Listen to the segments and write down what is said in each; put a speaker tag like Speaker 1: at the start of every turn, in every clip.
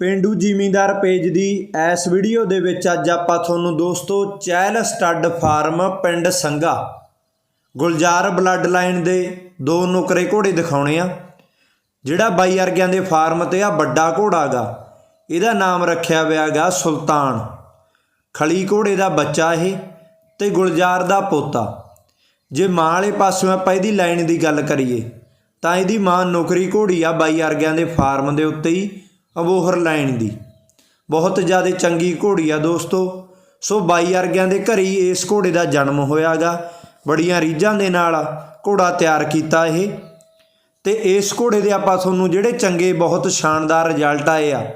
Speaker 1: ਪਿੰਡੂ ਜ਼ਿਮੀਂਦਾਰ ਪੇਜ ਦੀ ਇਸ ਵੀਡੀਓ ਦੇ ਵਿੱਚ ਅੱਜ ਆਪਾਂ ਤੁਹਾਨੂੰ ਦੋਸਤੋ ਚਹਿਲ ਸਟੱਡ ਫਾਰਮ ਪਿੰਡ ਸੰਘਾ, ਗੁਲਜ਼ਾਰ ਬਲੱਡ ਲਾਈਨ ਦੇ ਦੋ ਨੁਕਰੇ ਘੋੜੇ ਦਿਖਾਉਣੇ ਆ। ਜਿਹੜਾ ਬਾਈ ਵਰਗਿਆਂ ਦੇ ਫਾਰਮ ਤੇ ਆ, ਵੱਡਾ ਘੋੜਾ ਗਾ। ਇਹਦਾ ਨਾਮ ਰੱਖਿਆ ਹੋਇਆ ਗਾ ਸੁਲਤਾਨ। ਖਲੀ ਘੋੜੇ ਦਾ ਬੱਚਾ ਇਹ ਤੇ ਗੁਲਜ਼ਾਰ ਦਾ ਪੋਤਾ। ਜੇ ਮਾਂ ਵਾਲੇ ਪਾਸਿਓਂ ਆਪਾਂ ਇਹਦੀ ਲਾਈਨ ਦੀ ਗੱਲ ਕਰੀਏ, ਤਾਂ ਇਹਦੀ ਮਾਂ ਨੌਕਰੀ ਘੋੜੀ ਆ ਬਾਈ ਵਰਗਿਆਂ ਦੇ ਫਾਰਮ ਦੇ ਉੱਤੇ ਹੀ ਅਬੋਹਰ ਲਾਈਨ ਦੀ। ਬਹੁਤ ਜ਼ਿਆਦਾ ਚੰਗੀ ਘੋੜੀ ਆ ਦੋਸਤੋ। ਸੋ ਬਾਈ ਅਰਗਿਆਂ ਦੇ ਘਰ ਹੀ ਇਸ ਘੋੜੇ ਦਾ ਜਨਮ ਹੋਇਆਗਾ। ਬੜੀਆਂ ਰੀਝਾਂ ਦੇ ਨਾਲ ਘੋੜਾ ਤਿਆਰ ਕੀਤਾ ਇਹ। ਤੇ ਇਸ ਘੋੜੇ ਦੇ ਆਪਾਂ ਤੁਹਾਨੂੰ ਜਿਹੜੇ ਚੰਗੇ, ਬਹੁਤ ਸ਼ਾਨਦਾਰ ਰਿਜ਼ਲਟ ਆਏ ਆ,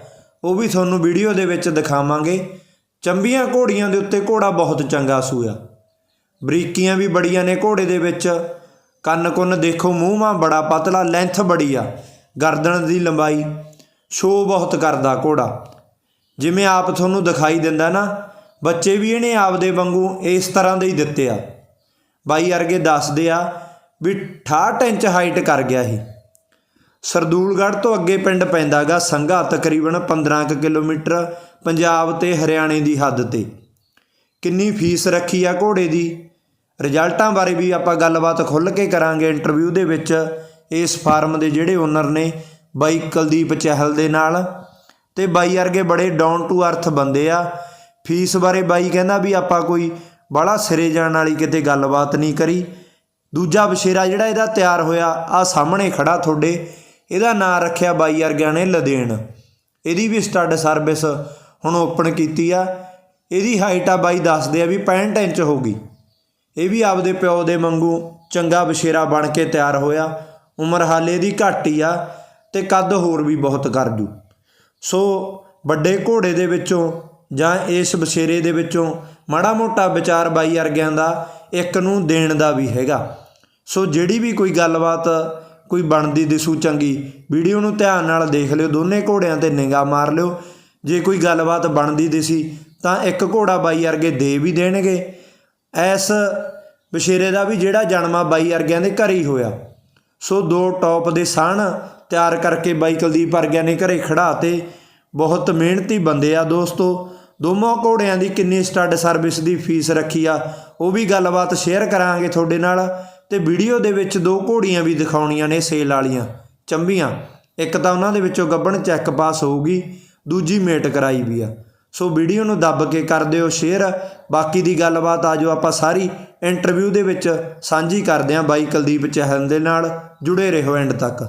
Speaker 1: ਉਹ ਵੀ ਤੁਹਾਨੂੰ ਵੀਡੀਓ ਦੇ ਵਿੱਚ ਦਿਖਾਵਾਂਗੇ। ਚੰਬੀਆਂ ਘੋੜੀਆਂ ਦੇ ਉੱਤੇ ਘੋੜਾ ਬਹੁਤ ਚੰਗਾ ਸੂਆ। ਬਰੀਕੀਆਂ ਵੀ ਬੜੀਆਂ ਨੇ ਘੋੜੇ ਦੇ ਵਿੱਚ। ਕੰਨ ਕੁੰਨ ਦੇਖੋ ਮੂੰਹ ਮਾਂ ਬੜਾ ਪਤਲਾ ਲੈਂਥ ਬੜੀ ਆ। ਗਰਦਨ ਦੀ ਲੰਬਾਈ। ਸ਼ੋ ਬਹੁਤ ਕਰਦਾ ਘੋੜਾ। ਜਿਵੇਂ ਆਪ ਤੁਹਾਨੂੰ ਦਿਖਾਈ ਦਿੰਦਾ ਨਾ, ਬੱਚੇ ਵੀ ਇਹਨੇ ਆਪਦੇ ਵਾਂਗੂ ਇਸ ਤਰ੍ਹਾਂ ਦੇ ਹੀ ਦਿੱਤੇ ਆ। ਬਾਈ ਅਰਗੇ ਦੱਸਦੇ ਆ ਵੀ 68 ਇੰਚ ਹਾਈਟ ਕਰ ਗਿਆ ਇਹ ਸਰਦੂਲਗੜ੍ਹ ਤੋਂ ਅੱਗੇ ਪਿੰਡ ਪੈਂਦਾਗਾ ਸੰਘਾ, ਤਕਰੀਬਨ 15 ਕੁ ਕਿਲੋਮੀਟਰ ਪੰਜਾਬ ਤੇ ਹਰਿਆਣੇ ਦੀ ਹੱਦ ਤੇ। ਕਿੰਨੀ ਫੀਸ ਰੱਖੀ ਆ ਘੋੜੇ ਦੀ? ਰਿਜ਼ਲਟਾਂ ਬਾਰੇ ਵੀ ਆਪਾਂ ਗੱਲਬਾਤ ਖੁੱਲ੍ਹ ਕੇ ਕਰਾਂਗੇ ਇੰਟਰਵਿਊ ਦੇ ਵਿੱਚ। ਇਸ ਫਾਰਮ ਦੇ ਜਿਹੜੇ ਓਨਰ ਨੇ ਬਾਈ ਕੁਲਦੀਪ ਚਹਿਲ ਦੇ ਨਾਲ ਤੇ ਬਾਈ ਵਰਗੇ ਬੜੇ ਡਾਊਨ ਟੂ ਅਰਥ ਬੰਦੇ ਆ। ਫੀਸ ਬਾਰੇ ਬਾਈ ਕਹਿੰਦਾ ਵੀ ਆਪਾਂ ਕੋਈ ਬੜਾ ਸਿਰੇ ਜਾਣ ਵਾਲੀ ਕਿਤੇ ਗੱਲਬਾਤ ਨਹੀਂ ਕਰੀ। ਦੂਜਾ ਬਸ਼ੇਰਾ ਜਿਹੜਾ ਇਹਦਾ ਤਿਆਰ ਹੋਇਆ ਆ ਸਾਹਮਣੇ ਖੜਾ ਤੁਹਾਡੇ, ਇਹਦਾ ਨਾਂ ਰੱਖਿਆ ਬਾਈ ਵਰਗਿਆਂ ਨੇ ਲਦੇਣ। ਇਹਦੀ ਵੀ ਸਟੱਡ ਸਰਵਿਸ ਹੁਣ ਓਪਨ ਕੀਤੀ ਆ। ਇਹਦੀ ਹਾਈਟ ਆ ਬਾਈ ਦੱਸਦੇ ਆ ਵੀ 65 ਇੰਚ ਹੋਗੀ ਇਹ ਵੀ ਆਪਦੇ ਪਿਓ ਦੇ ਵਾਂਗੂ ਚੰਗਾ ਬਸ਼ੇਰਾ ਬਣ ਕੇ ਤਿਆਰ ਹੋਇਆ। ਉਮਰ ਹਾਲੇ ਦੀ ਘੱਟ ਹੀ ਆ। ਤੇ ਕੱਦ ਹੋਰ ਵੀ ਬਹੁਤ ਕਰ ਜੂ ਸੋ ਵੱਡੇ ਘੋੜੇ ਦੇ ਵਿੱਚੋਂ ਜਾਂ ਇਸ ਬਸ਼ੇਰੇ ਦੇ ਵਿੱਚੋਂ ਮਾੜਾ ਮੋਟਾ ਵਿਚਾਰ ਬਾਈ ਅਰਗਿਆਂ ਦਾ ਇੱਕ ਨੂੰ ਦੇਣ ਦਾ ਵੀ ਹੈਗਾ। ਸੋ ਜਿਹੜੀ ਵੀ ਕੋਈ ਗੱਲਬਾਤ ਕੋਈ ਬਣਦੀ ਦਿਸੂ ਚੰਗੀ, ਵੀਡੀਓ ਨੂੰ ਧਿਆਨ ਨਾਲ ਦੇਖ ਲਿਓ, ਦੋਨੇ ਘੋੜਿਆਂ ਤੇ ਨਿਗਾਹ ਮਾਰ ਲਿਓ। ਜੇ ਕੋਈ ਗੱਲਬਾਤ ਬਣਦੀ ਦਿਸੀ ਤਾਂ ਇੱਕ ਘੋੜਾ ਬਾਈ ਅਰਗੇ ਦੇ ਵੀ ਦੇਣਗੇ। ਐਸ ਬਸ਼ੇਰੇ ਦਾ ਵੀ ਜਿਹੜਾ ਜਨਮਾ ਬਾਈ ਅਰਗਿਆਂ ਦੇ ਘਰ ਹੀ ਹੋਇਆ। ਸੋ ਦੋ ਟੌਪ ਦੇ ਸਾਹਣ ਤਿਆਰ ਕਰਕੇ ਬਾਈ ਕੁਲਦੀਪ ਵਰਗਿਆਂ ਨੇ ਘਰੇ ਖੜਾਤੇ ਬਹੁਤ ਮਿਹਨਤੀ ਬੰਦੇ ਆ ਦੋਸਤੋ। ਦੋਵਾਂ ਘੋੜਿਆਂ ਦੀ ਕਿੰਨੀ ਸਟੱਡ ਸਰਵਿਸ ਦੀ ਫੀਸ ਰੱਖੀ ਆ, ਉਹ ਵੀ ਗੱਲਬਾਤ ਸ਼ੇਅਰ ਕਰਾਂਗੇ ਤੁਹਾਡੇ ਨਾਲ ਤੇ ਵੀਡੀਓ ਦੇ ਵਿੱਚ ਦੋ ਘੋੜੀਆਂ ਵੀ ਦਿਖਾਉਣੀਆਂ ਨੇ ਸੇਲ ਵਾਲੀਆਂ, ਚੰਬੀਆਂ। ਇੱਕ ਤਾਂ ਉਹਨਾਂ ਦੇ ਵਿੱਚੋਂ ਗੱਬਣ ਚੈੱਕ ਪਾਸ ਹੋਊਗੀ, ਦੂਜੀ ਮੇਟ ਕਰਾਈ ਵੀ ਆ। ਸੋ ਵੀਡੀਓ ਨੂੰ ਦੱਬ ਕੇ ਕਰ ਦਿਓ ਸ਼ੇਅਰ, ਬਾਕੀ ਦੀ ਗੱਲਬਾਤ ਆਜੋ ਆਪਾਂ ਸਾਰੀ ਇੰਟਰਵਿਊ ਦੇ ਵਿੱਚ ਸਾਂਝੀ ਕਰਦੇ ਆਂ ਬਾਈ ਕੁਲਦੀਪ ਚਹਿਲ ਦੇ ਨਾਲ, ਜੁੜੇ ਰਹੋ ਐਂਡ ਤੱਕ।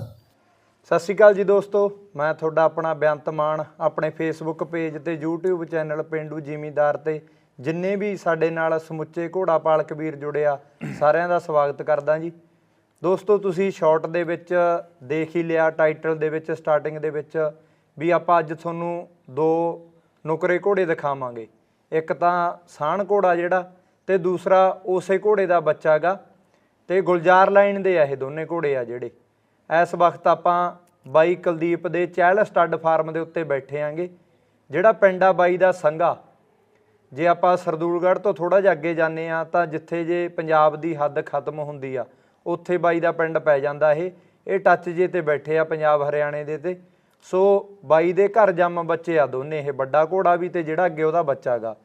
Speaker 1: ਸਤਿ ਸ਼੍ਰੀ ਅਕਾਲ ਜੀ ਦੋਸਤੋ, ਮੈਂ ਤੁਹਾਡਾ ਆਪਣਾ ਬੇਅੰਤ ਮਾਨ ਆਪਣੇ ਫੇਸਬੁੱਕ ਪੇਜ ਤੇ YouTube ਚੈਨਲ ਪਿੰਡੂ ਜ਼ਿਮੀਦਾਰ ਤੇ। ਜਿੰਨੇ ਵੀ ਸਾਡੇ ਨਾਲ ਸਮੁੱਚੇ ਘੋੜਾ ਪਾਲਕ ਵੀਰ ਜੁੜਿਆ ਸਾਰਿਆਂ ਦਾ ਸਵਾਗਤ ਕਰਦਾ ਜੀ। ਦੋਸਤੋ, ਤੁਸੀਂ ਸ਼ਾਰਟ ਦੇ ਵਿੱਚ ਦੇਖ ਹੀ ਲਿਆ ਟਾਈਟਲ ਦੇ ਵਿੱਚ ਸਟਾਰਟਿੰਗ ਦੇ ਵਿੱਚ ਵੀ ਆਪਾਂ ਅੱਜ ਤੁਹਾਨੂੰ ਦੋ ਨੁਕਰੇ ਘੋੜੇ ਦਿਖਾਵਾਂਗੇ। ਇੱਕ ਤਾਂ ਸਾਣ ਘੋੜਾ ਜਿਹੜਾ ਤੇ ਦੂਸਰਾ ਉਸੇ ਘੋੜੇ ਦਾ ਬੱਚਾ ਗਾ। ਤੇ ਗੁਲਜ਼ਾਰ ਲਾਈਨ ਦੇ ਆ ਇਹ ਦੋਨੇ ਘੋੜੇ ਆ ਜਿਹੜੇ। ਇਸ ਵਕਤ ਆਪਾਂ ਬਾਈ ਕੁਲਦੀਪ ਦੇ ਚਹਿਲ ਸਟੱਡ ਫਾਰਮ ਦੇ ਉੱਤੇ ਬੈਠੇ ਆਂਗੇ, ਜਿਹੜਾ ਪਿੰਡ ਆ ਬਾਈ ਦਾ ਸੰਘਾ। ਜੇ ਆਪਾਂ ਸਰਦੂਲਗੜ੍ਹ ਤੋਂ ਥੋੜਾ ਜਿਹਾ ਅੱਗੇ ਜਾਂਦੇ ਆ ਤਾਂ ਜਿੱਥੇ ਜੇ ਪੰਜਾਬ ਦੀ ਹੱਦ ਖਤਮ ਹੁੰਦੀ ਆ, ਉੱਥੇ ਬਾਈ ਦਾ ਪਿੰਡ ਪੈ ਜਾਂਦਾ ਇਹ। ਇਹ ਟੱਚ ਜੇ ਤੇ ਬੈਠੇ ਆ ਪੰਜਾਬ ਹਰਿਆਣੇ ਦੇ ਤੇ। ਸੋ ਬਾਈ ਦੇ ਘਰ ਜੰਮ ਬੱਚੇ ਆ ਦੋਨੇ, ਇਹ ਵੱਡਾ ਘੋੜਾ ਵੀ ਤੇ ਜਿਹੜਾ ਅੱਗੇ ਉਹਦਾ ਬੱਚਾ ਗਾ।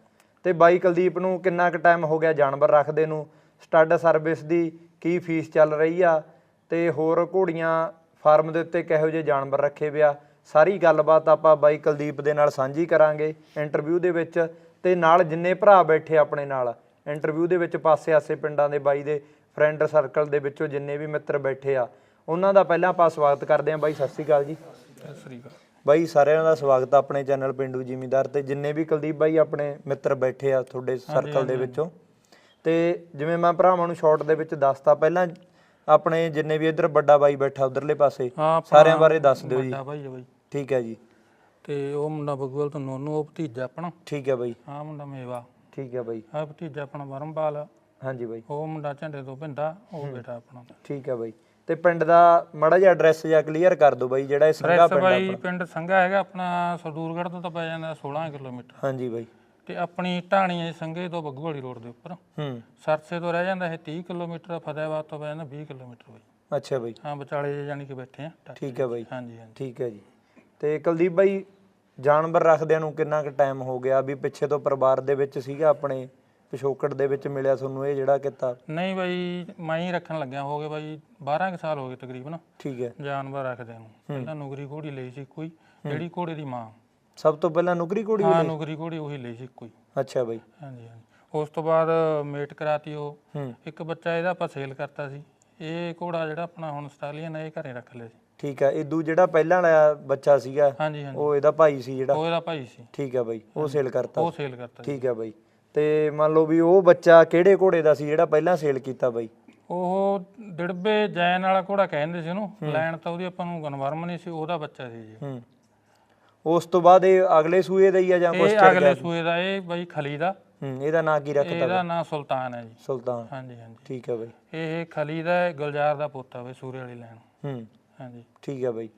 Speaker 1: ਤੇ ਬਾਈ ਕੁਲਦੀਪ ਨੂੰ ਕਿੰਨਾ ਕੁ ਟਾਈਮ ਹੋ ਗਿਆ ਜਾਨਵਰ ਰੱਖਦੇ ਨੂੰ? ਸਟੱਡ ਸਰਵਿਸ ਦੀ ਕੀ ਫੀਸ ਚੱਲ ਰਹੀ ਆ? ਤੇ ਹੋਰ ਘੋੜੀਆਂ ਫਾਰਮ ਦੇ ਉੱਤੇ ਕਿਹੋ ਜਿਹੇ ਜਾਨਵਰ ਰੱਖੇ ਵਿਆ ਸਾਰੀ ਗੱਲਬਾਤ ਆਪਾਂ ਬਾਈ ਕੁਲਦੀਪ ਦੇ ਨਾਲ ਸਾਂਝੀ ਕਰਾਂਗੇ ਇੰਟਰਵਿਊ ਦੇ ਵਿੱਚ ਤੇ ਨਾਲ ਜਿੰਨੇ ਭਰਾ ਬੈਠੇ ਆਪਣੇ ਨਾਲ ਇੰਟਰਵਿਊ ਦੇ ਵਿੱਚ ਪਾਸੇ-ਆਸੇ ਪਿੰਡਾਂ ਦੇ ਬਾਈ ਦੇ ਫਰੈਂਡ ਸਰਕਲ ਦੇ ਵਿੱਚੋਂ ਜਿੰਨੇ ਵੀ ਮਿੱਤਰ ਬੈਠੇ ਆ ਉਹਨਾਂ ਦਾ ਪਹਿਲਾਂ ਆਪਾਂ ਸਵਾਗਤ ਕਰਦੇ ਹਾਂ। ਬਾਈ ਸਤਿ ਸ਼੍ਰੀ ਅਕਾਲ ਜੀ।
Speaker 2: ਸਤਿ ਸ੍ਰੀ ਅਕਾਲ।
Speaker 1: ਬਾਈ ਸਾਰਿਆਂ ਦਾ ਸਵਾਗਤ ਆ ਆਪਣੇ ਚੈਨਲ ਪਿੰਡੂ ਜ਼ਿਮੀਂਦਾਰ ਤੇ ਜਿੰਨੇ ਵੀ ਕੁਲਦੀਪ ਬਾਈ ਆਪਣੇ ਮਿੱਤਰ ਬੈਠੇ ਆ ਤੁਹਾਡੇ ਸਰਕਲ ਦੇ ਵਿੱਚੋਂ। ਤੇ ਜਿਵੇਂ ਮੈਂ ਭਰਾਵਾਂ ਨੂੰ ਸ਼ਾਰਟ ਦੇ ਵਿੱਚ ਦੱਸਤਾ ਪਹਿਲਾਂ ਆਪਣੇ ਜਿੰਨੇ ਵੀ ਇੱਧਰ ਵੱਡਾ ਬਾਈ ਬੈਠਾ ਉਧਰਲੇ ਪਾਸੇ
Speaker 2: ਹਾਂ ਆਪਣਾ
Speaker 1: ਸਾਰਿਆਂ ਬਾਰੇ ਦੱਸ ਦਿਓ ਜੀ।
Speaker 2: ਵੱਡਾ ਭਾਈ ਆ ਬਾਈ।
Speaker 1: ਠੀਕ ਹੈ ਜੀ।
Speaker 2: ਤੇ ਉਹ ਮੁੰਡਾ ਬਗਵਲ ਤੋਂ ਨੋਨੂ ਉਹ ਭਤੀਜਾ ਆਪਣਾ।
Speaker 1: ਠੀਕ ਹੈ ਬਾਈ।
Speaker 2: ਆਹ ਮੁੰਡਾ ਮੇਵਾ।
Speaker 1: ਠੀਕ ਹੈ ਬਾਈ।
Speaker 2: ਆਹ ਭਤੀਜਾ ਆਪਣਾ ਵਰਮਪਾਲ।
Speaker 1: ਹਾਂਜੀ ਬਾਈ।
Speaker 2: ਉਹ ਮੁੰਡਾ ਝੰਡੇ ਤੋਂ ਪਿੰਡਾ ਉਹ ਬੇਟਾ ਆਪਣਾ।
Speaker 1: ਠੀਕ ਹੈ ਬਾਈ। ਤੇ ਪਿੰਡ ਦਾ ਮੜਾ ਜਿਹਾ ਐਡਰੈਸ ਜਾਂ ਕਲੀਅਰ ਕਰ ਦਿਓ ਬਾਈ ਜਿਹੜਾ ਇਹ ਸੰਘਾ
Speaker 2: ਰੈਸ
Speaker 1: ਪਿੰਡ
Speaker 2: ਬਾਈ
Speaker 1: ਆਪਣਾ।
Speaker 2: ਪਿੰਡ ਸੰਘਾ ਹੈਗਾ ਆਪਣਾ ਸਰਦੂਰਗੜ੍ਹ ਤੋਂ ਤਾਂ ਪੈ ਜਾਂਦਾ 16 ਕਿਲੋਮੀਟਰ।
Speaker 1: ਹਾਂਜੀ ਬਾਈ।
Speaker 2: ਤੇ ਆਪਣੀ ਢਾਣੀ ਹੈ ਸੰਘੇ ਤੋਂ ਬੱਗੂਵਾਲੀ ਰੋਡ ਦੇ ਉੱਪਰ।
Speaker 1: ਹੂੰ।
Speaker 2: ਸਰਸੇ ਤੋਂ ਰਹਿ ਜਾਂਦਾ ਇਹ 30 ਕਿਲੋਮੀਟਰ ਫਤਿਆਬਾਦ ਤੋਂ ਪੈ ਜਾਂਦਾ 20 ਕਿਲੋਮੀਟਰ ਬਾਈ।
Speaker 1: ਅੱਛਾ ਬਾਈ।
Speaker 2: ਹਾਂ ਵਿਚਾਲੇ ਜੇ ਜਾਣੀ ਕਿ ਬੈਠੇ ਆ
Speaker 1: ਠੀਕ ਹੈ ਬਾਈ।
Speaker 2: ਹਾਂਜੀ ਹਾਂਜੀ।
Speaker 1: ਠੀਕ ਹੈ ਜੀ। ਤੇ ਕੁਲਦੀਪ ਬਾਈ ਜਾਨਵਰ ਰੱਖਦਿਆਂ ਨੂੰ ਕਿੰਨਾ ਕੁ ਟਾਈਮ ਹੋ ਗਿਆ? ਵੀ ਪਿੱਛੇ ਤੋਂ ਪਰਿਵਾਰ ਦੇ ਵਿੱਚ ਸੀਗਾ ਆਪਣੇ ਪਿਛੋਕੜ ਦੇ ਵਿੱਚ ਮਿਲਿਆ ਤੁਹਾਨੂੰ ਇਹ ਜਿਹੜਾ ਕਿੱਤਾ?
Speaker 2: ਨਹੀਂ ਬਾਈ ਮੈਂ ਹੀ ਰੱਖਣ ਲੱਗਿਆ ਹੋ ਗਏ ਬਾਈ 12 ਕੁ ਸਾਲ ਹੋ ਗਏ ਤਕਰੀਬਨ।
Speaker 1: ਠੀਕ ਹੈ।
Speaker 2: ਜਾਨਵਰ ਰੱਖਦੇ ਨੂੰ। ਪਹਿਲਾਂ ਨੁਗਰੀ ਘੋੜੀ ਲਈ ਸੀ ਕੋਈ ਜਿਹੜੀ ਘੋੜੇ ਦੀ ਮਾਂ।
Speaker 1: ਸਭ ਤੋਂ ਪਹਿਲਾਂ ਨੁਕਰੀ ਕੋੜੀ
Speaker 2: ਹਾਂ ਨੁਗਰੀ ਘੋੜੀ ਉਹੀ ਲਈ ਸੀ ਕੋਈ
Speaker 1: ਅੱਛਾ ਬਾਈ।
Speaker 2: ਹਾਂਜੀ ਹਾਂਜੀ। ਉਸ ਤੋਂ ਬਾਅਦ ਮੇਟ ਕਰਾਤੀ ਉਹ।
Speaker 1: ਹੂੰ।
Speaker 2: ਇੱਕ ਬੱਚਾ ਇਹਦਾ ਆਪਾਂ ਸੇਲ ਕਰਤਾ ਸੀ। ਇਹ ਘੋੜਾ ਜਿਹੜਾ ਆਪਣਾ ਹੁਣ ਆਸਟ੍ਰੇਲੀਅਨ ਹੈ ਇਹ ਘਰੇ ਰੱਖ ਲਿਆ ਸੀ।
Speaker 1: ਠੀਕ ਹੈ ਇਦੂ ਜਿਹੜਾ ਪਹਿਲਾਂ ਵਾਲਾ ਬੱਚਾ ਸੀਗਾ
Speaker 2: ਹਾਂਜੀ ਹਾਂਜੀ।
Speaker 1: ਉਹ ਇਹਦਾ ਭਾਈ ਸੀ ਜਿਹੜਾ।
Speaker 2: ਉਹ ਇਹਦਾ ਭਾਈ ਸੀ।
Speaker 1: ਠੀਕ ਹੈ ਬਾਈ ਉਹ ਸੇਲ ਕਰਤਾ
Speaker 2: ਉਹ ਸੇਲ ਕਰਤਾ
Speaker 1: ਠੀਕ ਹੈ ਬਾਈ। ਤੇ ਮੰਨ ਲਓ ਵੀ ਉਹ ਬੱਚਾ ਕਿਹੜੇ ਘੋੜੇ ਦਾ ਸੀ ਜਿਹੜਾ ਪਹਿਲਾਂ ਸੇਲ ਕੀਤਾ ਬਾਈ?
Speaker 2: ਉਹ ਡਿੜਬੇ ਜੈਨ ਵਾਲਾ ਘੋੜਾ ਕਹਿੰਦੇ ਸੀ ਉਹਨੂੰ। ਲੈਣ ਤਾਂ ਉਹਦੀ ਆਪਾਂ ਨੂੰ ਕਨਫਰਮ ਨਹੀਂ ਸੀ ਉਹਦਾ ਬੱਚਾ ਸੀ ਜੀ।
Speaker 1: ਹੂੰ। ਉਸ ਤੋਂ ਬਾਅਦ ਇਹ ਅਗਲੇ ਸੂਏ ਦਾ ਹੀ ਆ ਜਾਂ ਕੁਛ
Speaker 2: ਇਹ
Speaker 1: ਚੜ
Speaker 2: ਅਗਲੇ ਸੂਏ ਦਾ ਇਹ ਬਾਈ ਖਲੀ ਦਾ।
Speaker 1: ਹੂੰ ਇਹਦਾ ਨਾਂ ਕੀ ਰੱਖਤਾ
Speaker 2: ਇਹਦਾ ਨਾਂ ਸੁਲਤਾਨ ਹੈ ਜੀ।
Speaker 1: ਸੁਲਤਾਨ।
Speaker 2: ਹਾਂਜੀ ਹਾਂਜੀ।
Speaker 1: ਠੀਕ ਹੈ ਬਾਈ।
Speaker 2: ਇਹ ਖਲੀ ਦਾ ਹੈ, ਗੁਲਜ਼ਾਰ ਦਾ ਪੋਤਾ ਬਈ ਸੂਰੇ ਵਾਲੀ ਲੈਣ।
Speaker 1: ਹੂੰ।
Speaker 2: ਹਾਂਜੀ।
Speaker 1: ਠੀਕ ਹੈ ਬਾਈ।